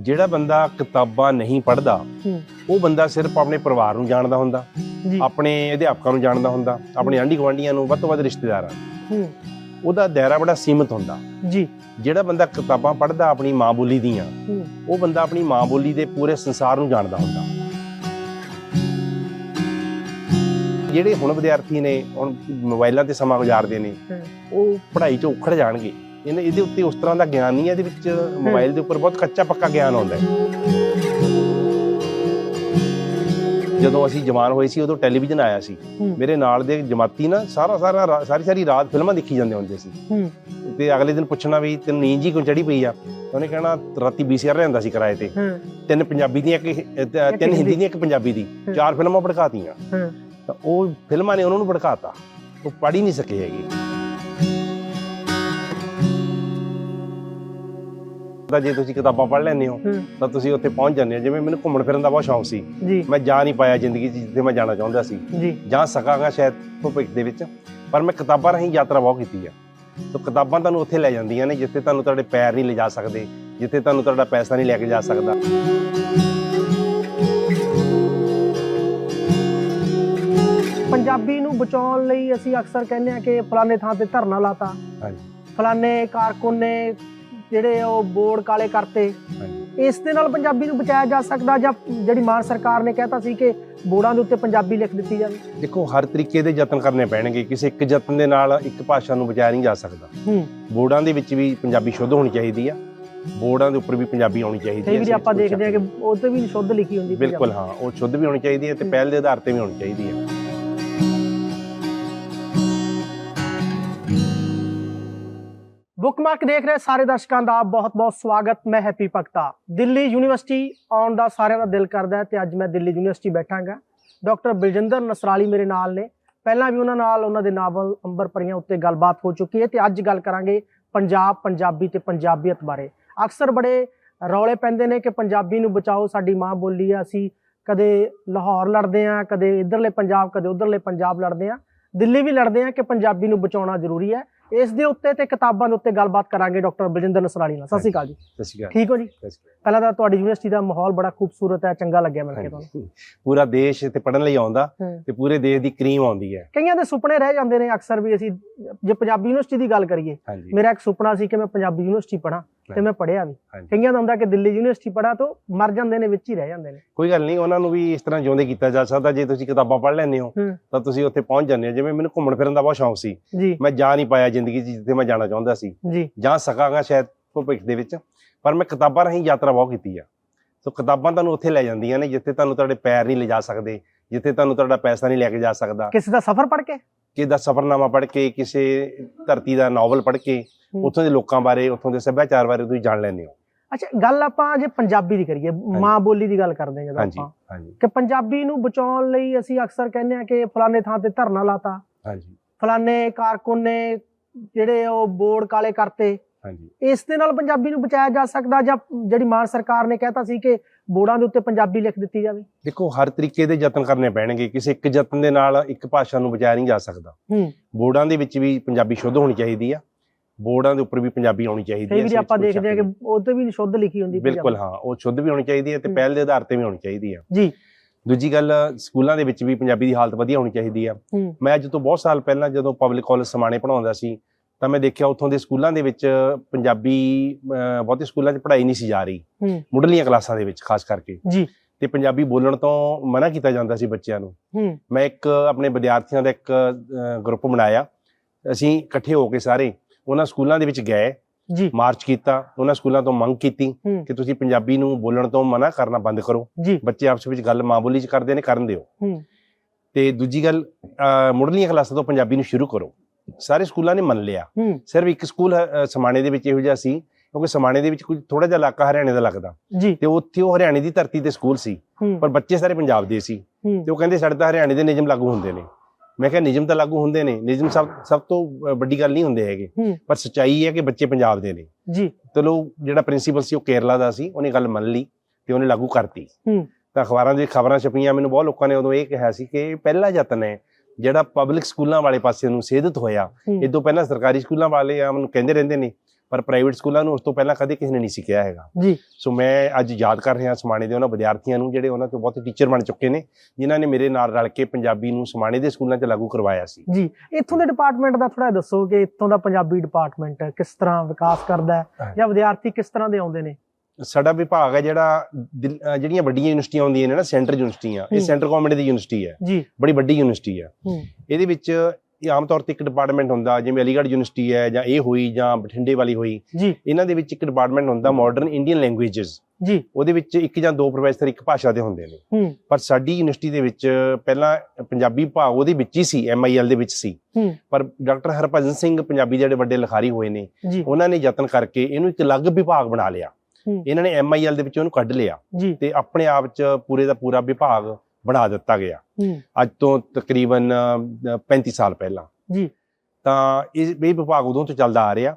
ਜਿਹੜਾ ਬੰਦਾ ਕਿਤਾਬਾਂ ਨਹੀਂ ਪੜ੍ਹਦਾ ਉਹ ਬੰਦਾ ਸਿਰਫ ਆਪਣੇ ਪਰਿਵਾਰ ਨੂੰ ਜਾਣਦਾ ਹੁੰਦਾ ਆਪਣੇ ਅਧਿਆਪਕਾਂ ਨੂੰ ਜਾਣਦਾ ਹੁੰਦਾ ਆਪਣੇ ਆਂਢੀ ਗੁਆਂਢੀਆਂ ਨੂੰ ਵੱਧ ਤੋਂ ਵੱਧ ਰਿਸ਼ਤੇਦਾਰਾਂ ਨੂੰ। ਉਹਦਾ ਦਾਇਰਾ ਬੜਾ ਸੀਮਿਤ ਹੁੰਦਾ। ਜੀ। ਜਿਹੜਾ ਬੰਦਾ ਕਿਤਾਬਾਂ ਪੜ੍ਹਦਾ ਆਪਣੀ ਮਾਂ ਬੋਲੀ ਦੀਆਂ ਉਹ ਬੰਦਾ ਆਪਣੀ ਮਾਂ ਬੋਲੀ ਦੇ ਪੂਰੇ ਸੰਸਾਰ ਨੂੰ ਜਾਣਦਾ ਹੁੰਦਾ। ਜਿਹੜੇ ਹੁਣ ਵਿਦਿਆਰਥੀ ਨੇ ਹੁਣ ਮੋਬਾਈਲਾਂ ਤੇ ਸਮਾਂ ਗੁਜ਼ਾਰਦੇ ਨੇ। ਉਹ ਪੜ੍ਹਾਈ 'ਚ ਉਖੜ ਜਾਣਗੇ। ਇਹਨੇ ਇਹਦੇ ਉੱਤੇ ਉਸ ਤਰ੍ਹਾਂ ਦਾ ਗਿਆਨ ਨਹੀਂ ਹੈ ਇਹਦੇ ਵਿੱਚ ਮੋਬਾਈਲ ਦੇ ਉੱਪਰ ਬਹੁਤ ਕੱਚਾ ਪੱਕਾ ਗਿਆਨ ਆਉਂਦਾ ਹੈ। ਜਦੋਂ ਅਸੀਂ ਜਵਾਨ ਹੋਏ ਸੀ ਉਦੋਂ ਟੈਲੀਵਿਜ਼ਨ ਆਇਆ ਸੀ। ਮੇਰੇ ਨਾਲ ਦੇ ਜਮਾਤੀ ਨਾ ਸਾਰਾ ਸਾਰਾ ਸਾਰੀ ਸਾਰੀ ਰਾਤ ਫਿਲਮਾਂ ਦੇਖੀ ਜਾਂਦੇ ਹੁੰਦੇ ਸੀ। ਤੇ ਅਗਲੇ ਦਿਨ ਪੁੱਛਣਾ ਵੀ ਤੈਨੂੰ ਨੀਂਦ ਜੀ ਕਿਉਂ ਚੜੀ ਪਈ ਆ? ਉਹਨੇ ਕਹਿਣਾ ਰਾਤੀ ਵੀਸੀਆਰ ਲਿਆਂਦਾ ਸੀ ਕਿਰਾਏ ਤੇ। ਤਿੰਨ ਪੰਜਾਬੀ ਦੀਆਂ ਇੱਕ ਤਿੰਨ ਹਿੰਦੀ। ਦੀਆਂ ਇੱਕ ਪੰਜਾਬੀ ਦੀ। ਚਾਰ ਫਿਲਮਾਂ ਭੜਕਾਤੀਆਂ। ਤਾਂ ਉਹ ਫਿਲਮਾਂ ਨੇ ਉਹਨਾਂ ਨੂੰ ਭੜਕਾਤਾ। ਉਹ ਪੜ੍ਹ ਹੀ ਨਹੀਂ ਸਕੇ ਹੈਗੇ। ਤਾਂ ਜੇ ਤੁਸੀਂ ਕਿਤਾਬਾਂ ਪੜ੍ਹ ਲੈਂਦੇ ਹੋ ਤਾਂ ਤੁਸੀਂ ਉੱਥੇ ਪਹੁੰਚ ਜਾਂਦੇ ਹੋ। ਜਿਵੇਂ ਮੈਨੂੰ ਘੁੰਮਣ ਫਿਰਨ ਦਾ ਬਹੁਤ ਸ਼ੌਂਕ ਸੀ। ਮੈਂ ਜਾ ਨਹੀਂ ਪਾਇਆ ਜ਼ਿੰਦਗੀ 'ਚ ਜਿੱਥੇ ਮੈਂ ਜਾਣਾ ਚਾਹੁੰਦਾ ਸੀ। ਜੀ। ਜਾ ਸਕਾਂਗਾ ਸ਼ਾਇਦ ਭਵਿੱਖ ਦੇ ਵਿੱਚ। ਪਰ ਮੈਂ ਕਿਤਾਬਾਂ ਰਾਹੀਂ ਯਾਤਰਾ ਬਹੁਤ ਕੀਤੀ ਆ। ਤਾਂ ਕਿਤਾਬਾਂ ਤੁਹਾਨੂੰ ਉੱਥੇ ਲੈ ਜਾਂਦੀਆਂ ਨੇ ਜਿੱਥੇ ਤੁਹਾਨੂੰ ਤੁਹਾਡੇ ਪੈਰ ਨਹੀਂ ਲਿਜਾ ਸਕਦੇ ਜਿੱਥੇ ਤੁਹਾਨੂੰ ਤੁਹਾਡਾ ਪੈਸਾ ਨਹੀਂ ਲੈ ਕੇ ਜਾ ਸਕਦਾ। ਪੰਜਾਬੀ ਨੂੰ ਬਚਾਉਣ ਲਈ ਅਸੀਂ ਅਕਸਰ ਕਹਿੰਦੇ ਆ ਕਿ ਫਲਾਣੇ ਥਾਂ ਤੇ ਧਰਨਾ ਲਾਤਾ। ਹਾਂਜੀ। ਫਲਾਣੇ ਕਾਰਕੁਨ ਨੇ ਜਿਹੜੇ ਉਹ ਬੋਰਡ ਕਾਲੇ ਕਰਤੇ। ਇਸ ਦੇ ਨਾਲ ਪੰਜਾਬੀ ਨੂੰ ਬਚਾਇਆ ਜਾ ਸਕਦਾ ਜਾਂ ਜਿਹੜੀ ਮਾਨ ਸਰਕਾਰ ਨੇ ਕਹਿਤਾ ਸੀ ਕਿ ਬੋਰਡਾਂ ਦੇ ਉੱਤੇ ਪੰਜਾਬੀ ਲਿਖ ਦਿੱਤੀ ਜਾਵੇ। ਦੇਖੋ ਹਰ ਤਰੀਕੇ ਦੇ ਯਤਨ ਕਰਨੇ ਪੈਣਗੇ। ਕਿਸੇ ਇੱਕ ਯਤਨ ਦੇ ਨਾਲ ਇੱਕ ਭਾਸ਼ਾ ਨੂੰ ਬਚਾਇਆ ਨਹੀਂ ਜਾ ਸਕਦਾ। ਬੋਰਡਾਂ ਦੇ ਵਿੱਚ ਵੀ ਪੰਜਾਬੀ ਸ਼ੁੱਧ ਹੋਣੀ ਚਾਹੀਦੀ ਆ। ਬੋਰਡਾਂ ਦੇ ਉੱਪਰ ਵੀ ਪੰਜਾਬੀ ਆਉਣੀ ਚਾਹੀਦੀ ਕਈ ਹੈ ਵਾਰੀ ਆਪਾਂ ਦੇਖਦੇ ਆ ਕਿ ਉਹ ਤੇ ਵੀ ਸ਼ੁੱਧ ਲਿਖੀ ਹੁੰਦੀ ਬਿਲਕੁਲ ਹਾਂ ਉਹ ਸ਼ੁੱਧ ਵੀ ਹੋਣੀ ਚਾਹੀਦੀ ਹੈ ਤੇ। ਪਹਿਲ ਦੇ ਆਧਾਰ ਤੇ ਵੀ ਹੋਣੀ ਚਾਹੀਦੀ ਹੈ ਬੁੱਕਮਾਰਕ ਦੇਖ ਰਹੇ ਸਾਰੇ ਦਰਸ਼ਕਾਂ ਦਾ ਬਹੁਤ-ਬਹੁਤ ਸਵਾਗਤ। ਮੈਂ ਹੈਪੀ ਭਗਤਾ। ਦਿੱਲੀ ਯੂਨੀਵਰਸਿਟੀ ਆਉਣ ਦਾ ਸਾਰਿਆਂ ਦਾ ਦਿਲ ਕਰਦਾ ਹੈ ਤੇ ਅੱਜ ਮੈਂ ਦਿੱਲੀ ਯੂਨੀਵਰਸਿਟੀ ਬੈਠਾਂਗਾ। ਡਾਕਟਰ ਬਲਜਿੰਦਰ ਨਸਰਾਲੀ ਮੇਰੇ ਨਾਲ ਨੇ। ਪਹਿਲਾਂ ਵੀ ਉਹਨਾਂ ਨਾਲ ਉਹਨਾਂ ਦੇ ਨਾਵਲ ਅੰਬਰ ਪਰੀਆਂ ਉੱਤੇ ਗੱਲਬਾਤ ਹੋ ਚੁੱਕੀ ਹੈ ਤੇ ਅੱਜ ਗੱਲ ਕਰਾਂਗੇ ਪੰਜਾਬ, ਪੰਜਾਬੀ ਤੇ ਪੰਜਾਬੀਅਤ ਬਾਰੇ। ਅਕਸਰ ਬੜੇ ਰੌਲੇ ਪੈਂਦੇ ਨੇ ਕਿ ਪੰਜਾਬੀ ਨੂੰ ਬਚਾਓ, ਸਾਡੀ ਮਾਂ ਬੋਲੀ ਆ, ਅਸੀਂ ਕਦੇ ਲਾਹੌਰ ਲੜਦੇ ਆ ਕਦੇ ਇਧਰਲੇ ਪੰਜਾਬ, ਕਦੇ ਉਧਰਲੇ ਪੰਜਾਬ ਲੜਦੇ ਆ ਦਿੱਲੀ ਵੀ ਲੜਦੇ ਆ ਕਿ ਪੰਜਾਬੀ ਨੂੰ ਬਚਾਉਣਾ ਜ਼ਰੂਰੀ ਹੈ। ਇਸ ਦੇ ਉੱਤੇ ਤੇ ਕਿਤਾਬਾਂ ਦੇ ਉੱਤੇ ਗੱਲਬਾਤ ਕਰਾਂਗੇ ਡਾਕਟਰ ਬਲਜਿੰਦਰ ਨਸਰਾਲੀ ਨਾਲ। ਸਤਿ ਸ਼੍ਰੀ ਅਕਾਲ ਜੀ। ਸਤਿ ਸ਼੍ਰੀ ਅਕਾਲ। ਠੀਕ ਹੋ ਜੀ। ਪਹਿਲਾਂ ਤਾਂ ਤੁਹਾਡੀ ਯੂਨੀਵਰਸਿਟੀ ਦਾ ਮਾਹੌਲ ਬੜਾ ਖੂਬਸੂਰਤ ਹੈ ਚੰਗਾ ਲੱਗਿਆ ਮਿਲ ਕੇ ਤੁਹਾਨੂੰ। ਪੂਰਾ ਦੇਸ਼ ਇੱਥੇ ਪੜਨ ਲਈ ਆਉਂਦਾ। ਤੇ ਪੂਰੇ ਦੇਸ਼ ਦੀ ਕਰੀਮ ਆਉਂਦੀ ਹੈ। ਕਈਆਂ ਦੇ ਸੁਪਨੇ ਰਹਿ ਜਾਂਦੇ ਨੇ ਅਕਸਰ ਵੀ ਅਸੀਂ ਜੇ ਪੰਜਾਬੀ ਯੂਨੀਵਰਸਿਟੀ ਦੀ ਗੱਲ ਕਰੀਏ ਮੇਰਾ ਇੱਕ ਸੁਪਨਾ ਸੀ ਕਿ ਮੈਂ ਪੰਜਾਬੀ ਯੂਨੀਵਰਸਿਟੀ ਪੜਾਂ ਤੇ ਮੈਂ ਪੜਿਆ ਵੀ। ਕਈਆਂ ਦਾ ਹੁੰਦਾ ਕਿ ਦਿੱਲੀ ਯੂਨੀਵਰਸਿਟੀ ਪੜਾਂ ਤਾਂ ਮਰ ਜਾਂਦੇ ਨੇ ਵਿੱਚ ਹੀ ਰਹਿ ਜਾਂਦੇ ਨੇ। ਕੋਈ ਗੱਲ ਨਹੀਂ ਉਹਨਾਂ ਨੂੰ ਵੀ ਇਸ ਤਰ੍ਹਾਂ ਜਿਉਂਦੇ ਕੀਤਾ ਜਾ ਸਕਦਾ। ਜੇ ਤੁਸੀਂ ਕਿਤਾਬਾਂ ਪੜ੍ਹ ਲੈਂਦੇ ਹੋ। ਤਾਂ ਤੁਸੀਂ ਉੱਥੇ ਪਹੁੰਚ ਜਾਂਦੇ ਹੋ। ਜਿਵੇਂ ਮੈਨੂੰ ਘੁੰਮਣ ਫਿਰਨ ਦਾ ਬਹੁਤ ਸ਼ੌਂਕ ਸੀ। ਮੈਂ ਜਾ ਨਹੀਂ ਪਾਇਆ ਜ਼ਿੰਦਗੀ 'ਚ ਜਿੱਥੇ ਮੈਂ ਜਾਣਾ ਚਾਹੁੰਦਾ ਸੀ। ਜੀ। ਸਕਾਂਗਾ ਸ਼ਾਇਦ ਭਵਿੱਖ ਦੇ ਵਿੱਚ। ਪਰ ਮੈਂ ਕਿਤਾਬਾਂ ਰਾਹੀਂ ਯਾਤਰਾ ਬਹੁਤ ਕੀਤੀ ਆ। ਸੋ ਕਿਤਾਬਾਂ ਤੁਹਾਨੂੰ ਉੱਥੇ ਲੈ ਜਾਂਦੀਆਂ ਨੇ ਜਿੱਥੇ ਤੁਹਾਨੂੰ ਤੁਹਾਡੇ ਪੈਰ ਨਹੀਂ ਲਿਜਾ ਸਕਦੇ ਜਿੱਥੇ ਤੁਹਾਨੂੰ ਤੁਹਾਡਾ ਪੈਸਾ ਨਹੀਂ ਲੈ ਕੇ ਜਾ ਸਕਦਾ। ਕਿਸੇ ਦਾ ਸਫ਼ਰ ਪੜ ਕੇ? ਕਿਸੇ ਦਾ ਸਫ਼ਰਨਾਮਾ ਪੜ੍ਹ ਕੇ ਕਿਸੇ ਧਰਤੀ ਦਾ ਨਾਵਲ ਪੜ੍ਹ ਕੇ। ਉੱਥੋਂ ਦੇ ਲੋਕਾਂ ਬਾਰੇ ਉੱਥੋਂ ਦੇ ਸੱਭਿਆਚਾਰ ਬਾਰੇ ਤੁਸੀਂ ਜਾਣ ਲੈਂਦੇ ਹੋ। ਅੱਛਾ ਗੱਲ ਆਪਾਂ ਜੇ ਪੰਜਾਬੀ ਦੀ ਕਰੀਏ ਮਾਂ ਬੋਲੀ ਦੀ ਗੱਲ ਕਰਦੇ ਹਾਂ ਜਦੋਂ ਆਪਾਂ। ਕਿ ਪੰਜਾਬੀ ਨੂੰ ਬਚਾਉਣ ਲਈ ਅਸੀਂ ਅਕਸਰ ਕਹਿੰਦੇ ਆ ਕਿ ਫਲਾਣੇ ਥਾਂ ਤੇ ਧਰਨਾ ਲਾਤਾ। ਹਾਂਜੀ। ਫਲਾਣੇ ਕਾਰਕੁਨ ਨੇ ਜਿਹੜੇ ਉਹ ਬੋਰਡ ਕਾਲੇ ਕਰਤੇ। ਹਾਂਜੀ। ਇਸ ਦੇ ਨਾਲ ਪੰਜਾਬੀ ਨੂੰ ਬਚਾਇਆ ਜਾ ਸਕਦਾ ਜਾਂ ਜਿਹੜੀ ਮਾਨ ਸਰਕਾਰ ਨੇ ਕਹਿਤਾ ਸੀ ਕਿ ਬੋਰਡਾਂ ਦੇ ਉੱਤੇ ਪੰਜਾਬੀ ਲਿਖ ਦਿੱਤੀ ਜਾਵੇ? ਦੇਖੋ ਹਰ ਤਰੀਕੇ ਦੇ ਯਤਨ ਕਰਨੇ ਪੈਣਗੇ। ਕਿਸੇ ਇੱਕ ਯਤਨ ਦੇ ਨਾਲ ਇੱਕ ਭਾਸ਼ਾ ਨੂੰ ਬਚਾਇਆ ਨਹੀਂ ਜਾ ਸਕਦਾ। ਹੂੰ। ਬੋਰਡਾਂ ਦੇ ਵਿੱਚ ਵੀ ਪੰਜਾਬੀ ਸ਼ੁੱਧ ਹੋਣੀ ਚਾਹੀਦੀ ਆ। ਬੋਰਡਾਂ ਦੇ ਉੱਪਰ ਵੀ ਪੰਜਾਬੀ ਆਉਣੀ ਚਾਹੀਦੀ ਕਈ ਹੈ ਵਿੱਚ ਆਪਾਂ ਕੋਈ ਦੇਖਦੇ ਆ ਕਿ ਉਹ ਤੇ ਵੀ ਸ਼ੁੱਧ ਲਿਖੀ ਹੁੰਦੀ ਨਹੀਂ। ਬਿਲਕੁਲ ਹਾਂ ਉਹ ਸ਼ੁੱਧ ਵੀ ਹੋਣੀ ਚਾਹੀਦੀ ਹੈ ਤੇ। ਪਹਿਲ ਦੇ ਆਧਾਰ ਤੇ ਵੀ ਹੋਣੀ ਚਾਹੀਦੀ ਹੈ। ਜੀ। ਦੂਜੀ ਗੱਲ ਸਕੂਲਾਂ ਦੇ ਵਿੱਚ ਵੀ ਪੰਜਾਬੀ ਦੀ ਹਾਲਤ ਵਧੀਆ ਹੋਣੀ ਚਾਹੀਦੀ ਆ ਹੂੰ। ਮੈਂ ਅੱਜ ਤੋਂ ਬਹੁਤ ਸਾਲ ਪਹਿਲਾਂ ਜਦੋਂ ਪਬਲਿਕ ਕਾਲਜ ਸਮਾਣੇ ਪੜਾਉਂਦਾ ਸੀ ਤਾਂ ਮੈਂ ਦੇਖਿਆ ਉੱਥੋਂ ਦੇ ਸਕੂਲਾਂ ਦੇ ਵਿੱਚ ਪੰਜਾਬੀ ਬਹੁਤੇ ਸਕੂਲਾਂ 'ਚ ਪੜ੍ਹਾਈ ਨਹੀਂ ਸੀ ਜਾ ਰਹੀ। ਮੁੱਢਲੀਆਂ ਕਲਾਸਾਂ ਦੇ ਵਿੱਚ ਖਾਸ ਕਰਕੇ। ਜੀ। ਤੇ ਪੰਜਾਬੀ ਬੋਲਣ ਤੋਂ ਮਨਾ ਕੀਤਾ ਜਾਂਦਾ ਸੀ ਬੱਚਿਆਂ ਨੂੰ। ਮੈਂ ਇੱਕ ਆਪਣੇ ਵਿਦਿਆਰਥੀਆਂ ਦਾ ਇੱਕ ਗਰੁੱਪ ਬਣਾਇਆ। ਅਸੀਂ ਇਕੱਠੇ ਹੋ ਕੇ ਸਾਰੇ ਉਹਨਾਂ ਸਕੂਲਾਂ ਦੇ ਵਿੱਚ ਗਏ ਜੀ। ਮਾਰਚ ਕੀਤਾ ਉਹਨਾਂ ਸਕੂਲਾਂ ਤੋਂ ਮੰਗ ਕੀਤੀ ਕਿ ਤੁਸੀਂ ਪੰਜਾਬੀ ਨੂੰ ਬੋਲਣ ਤੋਂ ਮਨਾ ਕਰਨਾ ਬੰਦ ਕਰੋ। ਜੀ। ਬੱਚੇ ਆਪਸ ਵਿੱਚ ਗੱਲ ਮਾਂ ਬੋਲੀ 'ਚ ਕਰਦੇ ਨੇ ਕਰਨ ਦਿਓ। ਹੂੰ। ਤੇ ਦੂਜੀ ਗੱਲ ਮੁੱਢਲੀਆਂ ਕਲਾਸਾਂ ਤੋਂ ਪੰਜਾਬੀ ਨੂੰ ਸ਼ੁਰੂ ਕਰੋ। ਸਾਰੇ ਸਕੂਲਾਂ ਨੇ ਮੰਨ ਲਿਆ। ਸਿਰਫ ਇੱਕ ਸਕੂਲ ਸਮਾਣੇ ਦੇ ਵਿੱਚ ਇਹੋ ਜਿਹਾ ਸੀ ਕਿਉਂਕਿ ਸਮਾਣੇ ਦੇ ਵਿੱਚ ਕੁਝ ਥੋੜਾ ਜਿਹਾ ਇਲਾਕਾ ਹਰਿਆਣੇ ਦਾ ਲੱਗਦਾ। ਤੇ ਉੱਥੇ ਉਹ ਹਰਿਆਣੇ ਦੀ ਧਰਤੀ ਤੇ ਸਕੂਲ ਸੀ। ਪਰ ਬੱਚੇ ਸਾਰੇ ਪੰਜਾਬ ਦੇ ਸੀ। ਤੇ ਉਹ ਕਹਿੰਦੇ ਸਾਡੇ ਤਾਂ ਹਰਿਆਣੇ ਦੇ ਨਿਯਮ ਲਾਗੂ ਹੁੰਦੇ ਨੇ। ਮੈਂ ਕਿਹਾ ਨਿਯਮ ਤਾਂ ਲਾਗੂ ਹੁੰਦੇ ਨੇ ਨਿਯਮ ਸਭ ਸਭ ਤੋਂ ਵੱਡੀ ਗੱਲ ਨਹੀਂ ਹੁੰਦੇ ਹੈਗੇ। ਪਰ ਸੱਚਾਈ ਹੈ ਕਿ ਬੱਚੇ ਪੰਜਾਬ ਦੇ ਨੇ। ਜੀ। ਚਲੋ ਜਿਹੜਾ ਪ੍ਰਿੰਸੀਪਲ ਸੀ ਉਹ ਕੇਰਲਾ ਦਾ ਸੀ ਉਹਨੇ ਗੱਲ ਮੰਨ ਲਈ ਤੇ ਉਹਨੇ ਲਾਗੂ ਕਰਤੀ। ਹੂੰ। ਤਾਂ ਅਖਬਾਰਾਂ ਦੀ ਖਬਰਾਂ ਛਪੀਆਂ ਮੈਨੂੰ ਬਹੁਤ ਲੋਕਾਂ ਨੇ ਉਦੋਂ ਇਹ ਕਿਹਾ ਸੀ ਕਿ ਪਹਿਲਾ ਯਤਨ ਹੈ ਜਿਹੜਾ ਪਬਲਿਕ ਸਕੂਲਾਂ ਵਾਲੇ ਪਾਸੇ ਨੂੰ ਸੇਧਿਤ ਹੋਇਆ। ਇਹ ਤੋਂ ਪਹਿਲਾਂ ਸਰਕਾਰੀ ਸਕੂਲਾਂ ਵਾਲੇ ਆ ਮੈਨੂੰ ਕਹਿੰਦੇ ਰਹਿੰਦੇ ਨੇ ਪਰ ਪ੍ਰਾਈਵੇਟ ਸਕੂਲਾਂ ਨੂੰ ਉਸ ਤੋਂ ਪਹਿਲਾਂ ਕਦੇ ਕਿਸੇ ਨੇ ਨਹੀਂ ਸਿੱਖਿਆ ਹੈਗਾ। ਜੀ। ਸੋ ਮੈਂ ਅੱਜ ਯਾਦ ਕਰ ਰਿਹਾ ਸਮਾਣੇ ਦੇ ਉਹਨਾਂ ਵਿਦਿਆਰਥੀਆਂ ਨੂੰ ਜਿਹੜੇ ਉਹਨਾਂ ਤੋਂ ਬਹੁਤ ਟੀਚਰ ਬਣ ਚੁੱਕੇ ਨੇ ਜਿਨ੍ਹਾਂ ਨੇ ਮੇਰੇ ਨਾਲ ਰਲ ਕੇ ਪੰਜਾਬੀ ਨੂੰ ਸਮਾਣੇ ਦੇ ਸਕੂਲਾਂ 'ਚ ਲਾਗੂ ਕਰਵਾਇਆ ਸੀ। ਜੀ ਇੱਥੋਂ ਦੇ ਡਿਪਾਰਟਮੈਂਟ ਦਾ ਥੋੜਾ ਦੱਸੋ ਕਿ ਇੱਥੋਂ ਦਾ ਪੰਜਾਬੀ ਡਿਪਾਰਟਮੈਂਟ ਕਿਸ ਤਰ੍ਹਾਂ ਵਿਕਾਸ ਕਰਦਾ ਹੈ। ਜਾਂ ਵਿਦਿਆਰਥੀ ਕਿਸ ਤਰ੍ਹਾਂ ਦੇ ਆਉਂਦੇ ਨੇ? ਸਾਡਾ ਵਿਭਾਗ ਹੈ ਜਿਹੜਾ ਜਿਹੜੀਆਂ ਵੱਡੀਆਂ ਯੂਨੀਵਰਸਿਟੀਆਂ ਹੁੰਦੀਆਂ ਨੇ ਨਾ ਸੈਂਟਰ ਯੂਨੀਵਰਸਿਟੀਆਂ ਇਹ। ਸੈਂਟਰ ਗਵਰਨਮੈਂਟ ਦੀ ਯੂਨੀਵਰਸਿਟੀ ਹੈ ਜੀ। ਬੜੀ ਵੱਡੀ ਯੂਨੀਵਰਸਿਟੀ ਹੂੰ। ਇਹਦੇ ਵਿੱਚ ਇਹ ਆਮ ਤੌਰ ਤੇ ਇੱਕ ਡਿਪਾਰਟਮੈਂਟ ਹੁੰਦਾ ਜਿਵੇਂ ਅਲੀਗੜ੍ਹ ਯੂਨੀਵਰਸਿਟੀ ਹੈ ਜਾਂ ਇਹ ਹੋਈ ਜਾਂ ਬਠਿੰਡੇ ਵਾਲੀ ਹੋਈ ਇਹਨਾਂ ਦੇ ਵਿੱਚ ਇੱਕ ਡਿਪਾਰਟਮੈਂਟ ਹੁੰਦਾ ਮਾਡਰਨ ਇੰਡੀਅਨ ਲੈਂਗੁਏਜਸ ਜੀ। ਉਹਦੇ ਵਿੱਚ ਇੱਕ ਜਾਂ ਦੋ ਪ੍ਰੋਫੈਸਰ ਇੱਕ ਭਾਸ਼ਾ ਦੇ ਹੁੰਦੇ ਨੇ। ਪਰ ਸਾਡੀ ਯੂਨੀਵਰਸਿਟੀ ਦੇ ਵਿੱਚ ਪਹਿਲਾਂ ਪੰਜਾਬੀ ਭਾਗ ਉਹਦੇ ਵਿੱਚ ਹੀ ਸੀ ਐਮਆਈਐਲ ਦੇ ਵਿੱਚ ਸੀ। ਪਰ ਡਾਕਟਰ ਹਰਭਜਨ ਸਿੰਘ ਪੰਜਾਬੀ ਜਿਹੜੇ ਵੱਡੇ ਲਿਖਾਰੀ ਹੋਏ ਨੇ ਉਹਨਾਂ ਨੇ ਯਤਨ ਕਰਕੇ ਇਹਨੂੰ ਇੱਕ ਅਲੱਗ ਵਿਭਾਗ ਬਣਾ ਲਿਆ। ਇਹਨਾਂ ਨੇ ਐਮਆਈਐਲ ਦੇ ਵਿੱਚ ਉਹਨੂੰ ਕੱਢ ਲਿਆ। ਤੇ ਆਪਣੇ ਆਪ ਚ ਪੂਰੇ ਦਾ ਪੂਰਾ ਵਿਭਾਗ ਬਣਾ ਦਿੱਤਾ ਗਿਆ। ਅੱਜ ਤੋਂ ਤਕਰੀਬਨ ਅ, 35 ਸਾਲ ਪਹਿਲਾਂ। ਜੀ। ਤਾਂ ਇਹ ਇਹ ਵਿਭਾਗ ਉਦੋਂ ਤੋਂ ਚੱਲਦਾ ਆ ਰਿਹਾ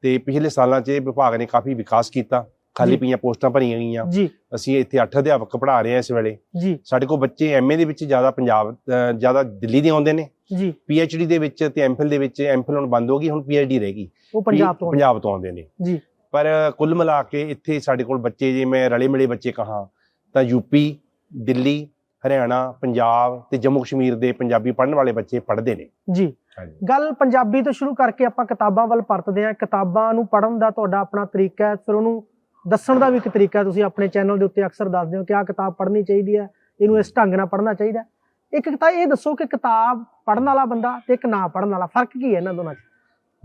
ਤੇ ਪਿਛਲੇ ਸਾਲਾਂ 'ਚ ਇਹ ਵਿਭਾਗ ਨੇ ਕਾਫੀ ਵਿਕਾਸ ਕੀਤਾ। ਖਾਲੀ। ਪਈਆਂ ਪੋਸਟਾਂ ਭਰੀਆਂ ਗਈਆਂ। ਜੀ। ਅਸੀਂ ਇੱਥੇ 8 ਅਧਿਆਪਕ ਪੜ੍ਹਾ ਰਹੇ ਹਾਂ ਇਸ ਵੇਲੇ। ਜੀ। ਸਾਡੇ ਕੋਲ ਬੱਚੇ ਐਮਏ ਦੇ ਵਿੱਚ ਜ਼ਿਆਦਾ ਪੰਜਾਬ ਜ਼ਿਆਦਾ ਦਿੱਲੀ ਦੇ ਆਉਂਦੇ ਨੇ। ਜੀ। ਪੀਐਚਡੀ ਦੇ ਵਿੱਚ ਤੇ ਐਮਫਿਲ ਦੇ ਵਿੱਚ ਐਮਫਿਲ ਹੁਣ ਬੰਦ ਹੋ ਗਈ ਹੁਣ ਪੀਐਚਡੀ ਰਹਿ ਗਈ। ਉਹ ਪੰਜਾਬ ਤੋਂ। ਪੰਜਾਬ ਤੋਂ ਆਉਂਦੇ ਨੇ। ਜੀ। ਪਰ ਕੁੱਲ ਮਿਲਾ ਕੇ ਇੱਥੇ ਸਾਡੇ ਕੋਲ ਬੱਚੇ ਜੇ ਮੈਂ ਰਲੇ ਮਿਲੇ ਬੱਚੇ ਕਹਾਂ ਤਾਂ ਯੂਪੀ ਦਿੱਲੀ ਹਰਿਆਣਾ ਪੰਜਾਬ ਤੇ ਜੰਮੂ ਕਸ਼ਮੀਰ ਦੇ ਪੰਜਾਬੀ ਪੜ੍ਹਨ ਵਾਲੇ ਬੱਚੇ ਪੜ੍ਹਦੇ ਨੇ। ਜੀ। ਗੱਲ ਪੰਜਾਬੀ ਤੋਂ ਸ਼ੁਰੂ ਕਰਕੇ ਆਪਾਂ ਕਿਤਾਬਾਂ ਵੱਲ ਪਰਤਦੇ ਹਾਂ। ਕਿਤਾਬਾਂ ਨੂੰ ਪੜ੍ਹਨ ਦਾ ਤੁਹਾਡਾ ਆਪਣਾ ਤਰੀਕਾ ਹੈ। ਫਿਰ ਉਹਨੂੰ ਦੱਸਣ ਦਾ ਵੀ ਇੱਕ ਤਰੀਕਾ। ਤੁਸੀਂ ਆਪਣੇ ਚੈਨਲ ਦੇ ਉੱਤੇ ਅਕਸਰ ਦੱਸਦੇ ਹੋ ਕਿ ਆਹ ਕਿਤਾਬ ਪੜ੍ਹਨੀ ਚਾਹੀਦੀ ਹੈ। ਇਹਨੂੰ ਇਸ ਢੰਗ ਨਾਲ ਪੜ੍ਹਨਾ ਚਾਹੀਦਾ। ਇੱਕ ਤਾਂ ਇਹ ਦੱਸੋ ਕਿ ਕਿਤਾਬ ਪੜ੍ਹਨ ਵਾਲਾ ਬੰਦਾ ਤੇ ਇੱਕ ਨਾ ਪੜ੍ਹਨ ਵਾਲਾ ਫ਼ਰਕ ਕੀ ਹੈ ਇਹਨਾਂ ਦੋਨਾਂ 'ਚ?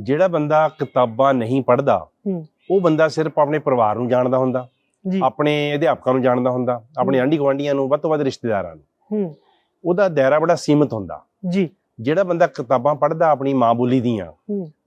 ਜਿਹੜਾ ਬੰਦਾ ਕਿਤਾਬਾਂ ਨਹੀਂ ਪੜ੍ਹਦਾ ਹੂੰ। ਉਹ ਬੰਦਾ ਸਿਰਫ ਆਪਣੇ ਪਰਿਵਾਰ ਨੂੰ ਜਾਣਦਾ ਹੁੰਦਾ। ਆਪਣੇ ਅਧਿਆਪਕਾਂ ਨੂੰ ਜਾਣਦਾ ਹੁੰਦਾ ਆਪਣੇ। ਆਂਢੀ ਗੁਆਂਢੀਆਂ ਨੂੰ ਵੱਧ ਤੋਂ ਵੱਧ ਰਿਸ਼ਤੇਦਾਰਾਂ ਨੂੰ। ਹੂੰ। ਉਹਦਾ ਦਾਇਰਾ ਬੜਾ ਸੀਮਿਤ ਹੁੰਦਾ। ਜੀ। ਜਿਹੜਾ ਬੰਦਾ ਕਿਤਾਬਾਂ ਪੜ੍ਹਦਾ ਆਪਣੀ ਮਾਂ ਬੋਲੀ ਦੀਆਂ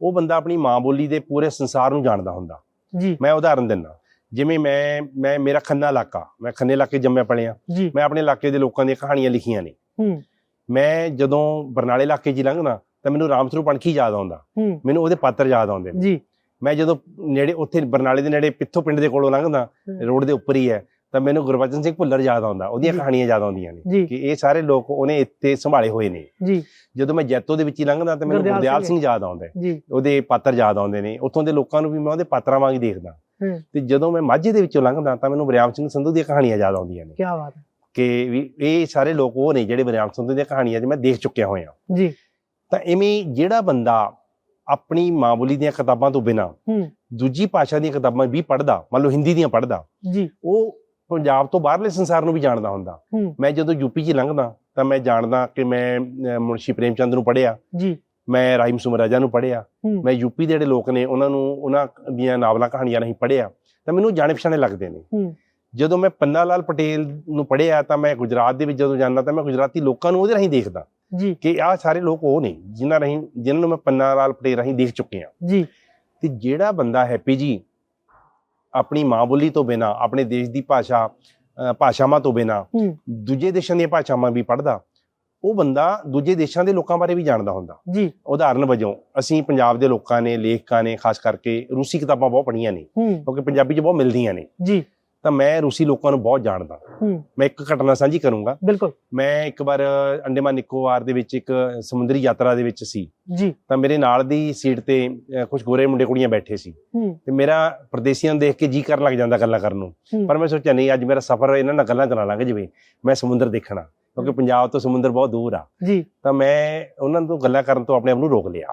ਉਹ ਬੰਦਾ ਆਪਣੀ ਮਾਂ ਬੋਲੀ ਦੇ ਪੂਰੇ ਸੰਸਾਰ ਨੂੰ ਜਾਣਦਾ ਹੁੰਦਾ। ਜੀ। ਮੈਂ ਉਦਾਹਰਨ ਦਿੰਦਾ। ਜਿਵੇਂ ਮੈਂ ਮੈਂ ਮੇਰਾ ਖੰਨਾ ਇਲਾਕਾ ਮੈਂ ਖੰਨੇ ਇਲਾਕੇ ਜੰਮਿਆ ਪਲਿਆ ਮੈਂ ਆਪਣੇ ਇਲਾਕੇ ਦੇ ਲੋਕਾਂ ਦੀਆਂ ਕਹਾਣੀਆਂ ਲਿਖੀਆਂ ਨੇ। ਹੂੰ। ਮੈਂ ਜਦੋਂ ਬਰਨਾਲੇ ਇਲਾਕੇ 'ਚ ਲੰਘਦਾ ਤਾਂ ਮੈਨੂੰ ਰਾਮਸਰੂ ਪਣਖੀ ਯਾਦ ਆਉਂਦਾ। ਮੈਨੂੰ ਉਹਦੇ ਪਾਤਰ ਯਾਦ ਆਉਂਦੇ ਜੀ। ਮੈਂ ਜਦੋਂ ਨੇੜੇ ਉੱਥੇ ਬਰਨਾਲੇ ਦੇ ਨੇੜੇ ਪਿੱਥੋਂ ਪਿੰਡ ਦੇ ਕੋਲੋਂ ਲੰਘਦਾ। ਰੋਡ ਦੇ ਉੱਪਰ ਹੀ ਹੈ ਤਾਂ ਮੈਨੂੰ ਗੁਰਬਚਨ ਸਿੰਘ ਭੁੱਲਰ ਯਾਦ ਆਉਂਦਾ ਉਹਦੀਆਂ। ਕਹਾਣੀਆਂ ਯਾਦ ਆਉਂਦੀਆਂ ਨੇ ਕਿ ਇਹ ਸਾਰੇ ਲੋਕ ਉਹਨੇ ਇੱਥੇ ਸੰਭਾਲੇ ਹੋਏ ਨੇ। ਜੀ। ਜਦੋਂ ਮੈਂ ਜੈਤੋ ਦੇ ਵਿੱਚ ਹੀ ਲੰਘਦਾ ਤਾਂ ਮੈਨੂੰ ਗੁਰਦਿਆਲ ਸਿੰਘ। ਯਾਦ ਆਉਂਦਾ। ਉਹਦੇ ਪਾਤਰ ਯਾਦ ਆਉਂਦੇ ਨੇ। ਉੱਥੋਂ ਦੇ ਲੋਕਾਂ ਨੂੰ ਵੀ ਮੈਂ ਉਹਦੇ ਪਾਤਰਾਂ ਵਾਂਗ ਹੀ ਦੇਖਦਾ। ਤੇ ਜਦੋਂ ਮੈਂ ਮਾਝੇ ਦੇ ਵਿੱਚੋਂ ਲੰਘਦਾ ਤਾਂ ਮੈਨੂੰ ਬਰਿਆਮ ਸਿੰਘ ਸੰਧੂ ਦੀਆਂ ਕਹਾਣੀਆਂ ਯਾਦ ਆਉਂਦੀਆਂ ਨੇ। ਕੀ ਬਾਤ ਹੈ। ਕਿ ਵੀ ਇਹ ਸਾਰੇ ਲੋਕ ਉਹ ਨੇ ਜਿਹੜੇ ਬਰਿਆਮ ਸੰਧੂ ਦੀਆਂ ਕਹਾਣੀਆਂ 'ਚ ਮੈਂ ਦੇਖ ਚੁੱਕਿਆ ਹੋਇਆ। ਜੀ। ਤਾਂ ਐਵੇਂ ਜਿਹੜਾ ਬੰਦਾ ਆਪਣੀ ਮਾਂ ਬੋਲੀ ਦੀਆਂ ਕਿਤਾਬਾਂ ਤੋਂ ਬਿਨਾ ਦੂਜੀ ਭਾਸ਼ਾ ਦੀਆਂ ਕਿਤਾਬਾਂ ਵੀ ਪੜ੍ਹਦਾ ਮੰਨ ਲਓ ਹਿੰਦੀ ਦੀਆਂ ਪੜ੍ਹਦਾ ਜੀ। ਉਹ ਪੰਜਾਬ ਤੋਂ ਬਾਹਰਲੇ ਸੰਸਾਰ ਨੂੰ ਵੀ ਜਾਣਦਾ ਹੁੰਦਾ। ਮੈਂ ਜਦੋਂ ਯੂਪੀ 'ਚ ਲੰਘਦਾ ਤਾਂ ਮੈਂ ਜਾਣਦਾ ਕਿ ਮੈਂ ਮੁਨਸ਼ੀ ਪ੍ਰੇਮ ਚੰਦ ਨੂੰ ਪੜ੍ਹਿਆ। ਜੀ। ਮੈਂ ਰਾਈਮ ਸੁਮਰਾਜਾ ਨੂੰ ਪੜ੍ਹਿਆ। ਹੂੰ। ਮੈਂ ਯੂਪੀ ਦੇ ਜਿਹੜੇ ਲੋਕ ਨੇ ਉਹਨਾਂ ਨੂੰ ਉਹਨਾਂ ਦੀਆਂ ਨਾਵਲਾਂ ਕਹਾਣੀਆਂ ਨਹੀਂ ਪੜ੍ਹਿਆ। ਤਾਂ ਮੈਨੂੰ ਜਾਣੇ ਪਛਾਣੇ ਲੱਗਦੇ ਨੇ। ਜਦੋਂ ਮੈਂ ਪੰਨਾ ਲਾਲ ਪਟੇਲ ਨੂੰ ਪੜ੍ਹਿਆ ਤਾਂ ਮੈਂ ਗੁਜਰਾਤ ਦੇ ਵਿੱਚ ਜਦੋਂ ਜਾਂਦਾ ਤਾਂ ਮੈਂ ਗੁਜਰਾਤੀ ਲੋਕਾਂ ਨੂੰ ਉਹਦੇ ਰਾਹੀਂ ਦੇਖਦਾ। ਜੀ। ਕਿ ਆਹ ਸਾਰੇ ਲੋਕ ਉਹ ਨੇ ਜਿਨ੍ਹਾਂ ਰਾਹੀਂ ਜਿਨ੍ਹਾਂ ਨੂੰ ਮੈਂ ਪੰਨਾ ਲਾਲ ਪਟੇਲ ਰਾਹੀਂ ਦੇਖ ਚੁੱਕਿਆ ਜੀ। ਤੇ ਜਿਹੜਾ ਬੰਦਾ ਹੈਪੀ ਜੀ ਆਪਣੀ ਮਾਂ ਬੋਲੀ ਤੋਂ ਬਿਨਾ ਆਪਣੇ ਦੇਸ਼ ਦੀ ਭਾਸ਼ਾ ਭਾਸ਼ਾਵਾਂ ਤੋਂ ਬਿਨਾ ਦੂਜੇ ਦੇਸ਼ਾਂ ਦੀਆਂ ਭਾਸ਼ਾਵਾਂ ਵੀ ਪੜ੍ਹਦਾ ਉਹ ਬੰਦਾ ਦੂਜੇ ਦੇਸ਼ਾਂ ਦੇ ਲੋਕਾਂ ਬਾਰੇ ਵੀ ਜਾਣਦਾ ਹੁੰਦਾ। ਜੀ। ਉਦਾਹਰਨ ਵਜੋਂ ਅਸੀਂ ਪੰਜਾਬ ਦੇ ਲੋਕਾਂ ਨੇ ਲੇਖਕਾਂ ਨੇ ਖਾਸ ਕਰਕੇ ਰੂਸੀ ਕਿਤਾਬਾਂ ਬਹੁਤ ਪੜ੍ਹੀਆਂ ਨੇ ਕਿਉਂਕਿ ਪੰਜਾਬੀ 'ਚ ਬਹੁਤ ਮਿਲਦੀਆਂ ਨੇ। ਜੀ। ਤਾਂ ਮੈਂ ਰੂਸੀ ਲੋਕਾਂ ਨੂੰ ਬਹੁਤ ਜਾਣਦਾ। ਮੈਂ ਇੱਕ ਘਟਨਾ ਸਾਂਝੀ ਕਰੂੰਗਾ। ਬਿਲਕੁਲ। ਮੈਂ ਇੱਕ ਵਾਰ ਅੰਡੇਮਾਨ ਨਿਕੋਬਾਰ ਦੇ ਵਿੱਚ ਇੱਕ ਸਮੁੰਦਰੀ ਯਾਤਰਾ ਦੇ ਵਿੱਚ ਸੀ। ਜੀ। ਤਾਂ ਮੇਰੇ ਨਾਲ ਦੀ ਸੀਟ ਤੇ ਕੁਝ ਗੋਰੇ ਮੁੰਡੇ ਕੁੜੀਆਂ ਬੈਠੇ ਸੀ। ਤੇ ਮੇਰਾ ਪਰਦੇਸੀਆਂ ਨੂੰ ਦੇਖ ਕੇ ਜੀ ਕਰਨ ਲੱਗ ਜਾਂਦਾ ਗੱਲਾਂ ਕਰਨ ਨੂੰ। ਪਰ ਮੈਂ ਸੋਚਿਆ ਨਹੀਂ ਅੱਜ ਮੇਰਾ ਸਫ਼ਰ ਇਹਨਾਂ ਨਾਲ ਗੱਲਾਂ ਚਲਾ ਲੰਘ ਜਵੇ ਮੈਂ ਸਮੁੰਦਰ ਦੇਖਣਾ। ਕਿਉਂਕਿ ਪੰਜਾਬ ਤੋਂ ਸਮੁੰਦਰ ਬਹੁਤ ਦੂਰ ਆ। ਜੀ। ਤਾਂ ਮੈਂ ਉਹਨਾਂ ਤੋਂ ਗੱਲਾਂ ਕਰਨ ਤੋਂ ਆਪਣੇ ਆਪ ਨੂੰ ਰੋਕ ਲਿਆ।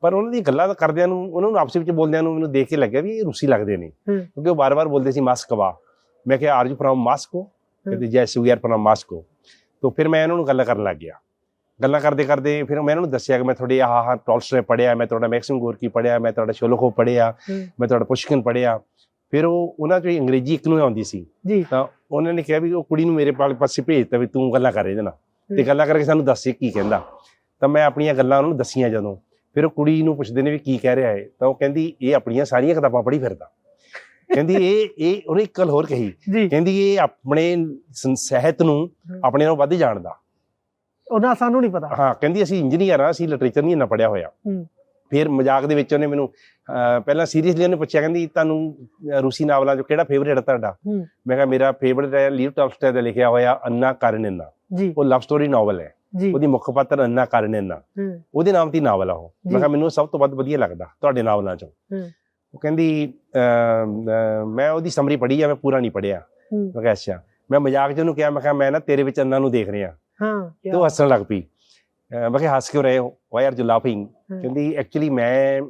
ਪਰ ਉਹਨਾਂ ਦੀ ਗੱਲਾਂ ਕਰਦਿਆਂ ਨੂੰ ਉਹਨਾਂ ਨੂੰ ਆਪਸ ਵਿੱਚ ਬੋਲਦਿਆਂ ਨੂੰ ਮੈਨੂੰ ਦੇਖ ਕੇ ਲੱਗਿਆ ਵੀ ਇਹ ਰੂਸੀ ਲੱਗਦੇ ਨੇ। ਕਿਉਂਕਿ ਉਹ ਬਾਰ-ਬਾਰ ਬੋਲਦੇ ਸੀ ਮਾਸਕਵਾ। ਮੈਂ ਕਿਹਾ ਆਰ ਯੂ ਫਰਮ ਮਾਸਕੋ ਕਹਿੰਦੇ yes we are from Moscow ਤਾਂ ਫਿਰ ਮੈਂ ਇਹਨਾਂ ਨੂੰ ਗੱਲਾਂ ਕਰਨ ਲੱਗ ਗਿਆ। ਗੱਲਾਂ ਕਰਦੇ ਕਰਦੇ ਫਿਰ ਮੈਂ ਇਹਨਾਂ ਨੂੰ ਦੱਸਿਆ ਕਿ ਮੈਂ ਤੁਹਾਡੇ ਆਹ ਆਹ ਟੋਲਸਟੋਏ ਪੜ੍ਹਿਆ ਮੈਂ ਤੁਹਾਡਾ ਮੈਕਸਿਮ ਗੋਰਕੀ ਪੜ੍ਹਿਆ ਮੈਂ ਤੁਹਾਡਾ ਸ਼ੋਲੋਖੋਵ ਪੜ੍ਹਿਆ ਹੂੰ। ਮੈਂ ਤੁਹਾਡਾ ਪੁਸ਼ਕਿਨ ਪੜ੍ਹਿਆ। ਫਿਰ ਉਹ ਉਹਨਾਂ ਚੋਂ ਅੰਗਰੇਜ਼ੀ ਇੱਕ ਨੂੰ ਆਉਂਦੀ ਸੀ। ਜੀ। ਤਾਂ ਉਹਨਾਂ ਨੇ ਕਿਹਾ ਵੀ ਉਹ ਕੁੜੀ ਨੂੰ ਮੇਰੇ ਪਾਲੇ ਪਾਸੇ ਭੇਜਤਾ ਵੀ ਤੂੰ ਗੱਲਾਂ ਕਰ ਇਹਦੇ ਨਾਲ। ਤੇ। ਗੱਲਾਂ ਕਰਕੇ ਸਾਨੂੰ ਦੱਸੇ ਕੀ ਕਹਿੰਦਾ। ਤਾਂ ਮੈਂ ਆਪਣੀਆਂ ਗੱਲਾਂ ਉਹਨੂੰ ਦੱਸੀਆਂ ਜਦੋਂ। ਫਿਰ ਉਹ ਕੁੜੀ ਨੂੰ ਪੁੱਛਦੇ ਨੇ ਵੀ ਕੀ ਕਹਿ ਰਿਹਾ ਹੈ ਤਾਂ ਉਹ ਕਹਿੰਦੀ ਇਹ ਆਪਣੀਆਂ ਸਾਰੀਆਂ ਕਿਤਾਬਾਂ ਪੜ੍ਹੀ ਫਿਰਦਾ। ਕਹਿੰਦੀ ਇਹ ਇਹ ਉਹਨੇ ਇੱਕ ਗੱਲ ਹੋਰ ਕਹੀ। ਕਹਿੰਦੀ ਇਹ ਆਪਣੇ ਸੰ- ਸਾਹਿਤ ਨੂੰ। ਆਪਣੇ ਨਾਲੋਂ ਵੱਧ ਜਾਣਦਾ। ਉਹਨਾਂ ਸਾਨੂੰ ਨਹੀਂ ਪਤਾ। ਹਾਂ ਕਹਿੰਦੀ ਅਸੀਂ ਇੰਜੀਨੀਅਰ ਆ ਅਸੀਂ ਲਿਟਰੇਚਰ ਨਹੀਂ ਇੰਨਾ ਪੜਿਆ ਹੋਇਆ। ਹੂੰ। ਫਿਰ ਮਜ਼ਾਕ ਦੇ ਵਿੱਚ ਉਹਨੇ ਮੈਨੂੰ ਅਹ, ਪਹਿਲਾਂ ਸੀਰੀਅਸਲੀ ਉਹਨੇ ਪੁੱਛਿਆ ਕਹਿੰਦੀ ਤੁਹਾਨੂੰ ਅਹ, ਰੂਸੀ ਨਾਵਲਾਂ ਚੋਂ ਕਿਹੜਾ ਫੇਵਰੇਟ ਹੈ ਤੁਹਾਡਾ। ਮੈਂ ਕਿਹਾ ਮੇਰਾ ਫੇਵਰੇਟ ਹੈ ਲੀਵ ਟਾਲਸਟਾਏ ਦਾ ਲਿਖਿਆ ਹੋਇਆ ਅੰਨਾ ਕਾਰਨਿਨਾ ਜੀ। ਉਹ ਲਵ ਸਟੋਰੀ ਨਾਵਲ ਹੈ। ਜੀ। ਉਹਦੀ ਮੁੱਖ ਪਾਤਰ ਅੰਨਾ ਕਾਰਨਿਨਾ ਹੂੰ। ਉਹਦੇ ਨਾਮ ਦੀ ਨਾਵਲ ਆ ਉਹ। ਜੀ। ਮੈਂ ਕਿਹਾ ਮੈਨੂੰ ਸਭ ਤੋਂ ਵੱਧ ਵਧੀਆ ਲੱਗਦਾ ਤੁਹਾਡੇ ਨਾਵਲਾਂ ਚੋਂ। ਹੂੰ। ਉਹ ਕਹਿੰਦੀ ਮੈਂ ਉਹਦੀ ਸਮਰੀ ਪੜ੍ਹੀ ਆ ਮੈਂ ਪੂਰਾ ਨਹੀਂ ਪੜਿਆ। ਮੈਂ ਕਿਹਾ ਅੱਛਾ। ਮੈਂ ਮਜ਼ਾਕ ਚ ਉਹਨੂੰ ਕਿਹਾ ਮੈਂ ਕਿਹਾ ਮੈਂ ਨਾ ਤੇਰੇ ਵਿੱਚ ਅੰਨਾਂ ਨੂੰ ਦੇਖ ਰਿਹਾ। ਹਾਂ ਤੇ ਉਹ ਹੱਸਣ ਲੱਗ ਪਈ। ਮੈਂ ਕਿਹਾ ਹੱਸ ਕਿਉਂ ਰਹੇ ਹੋ? Why are you laughing. ਕਹਿੰਦੀ ਐਕਚੁਅਲੀ ਮੈਂ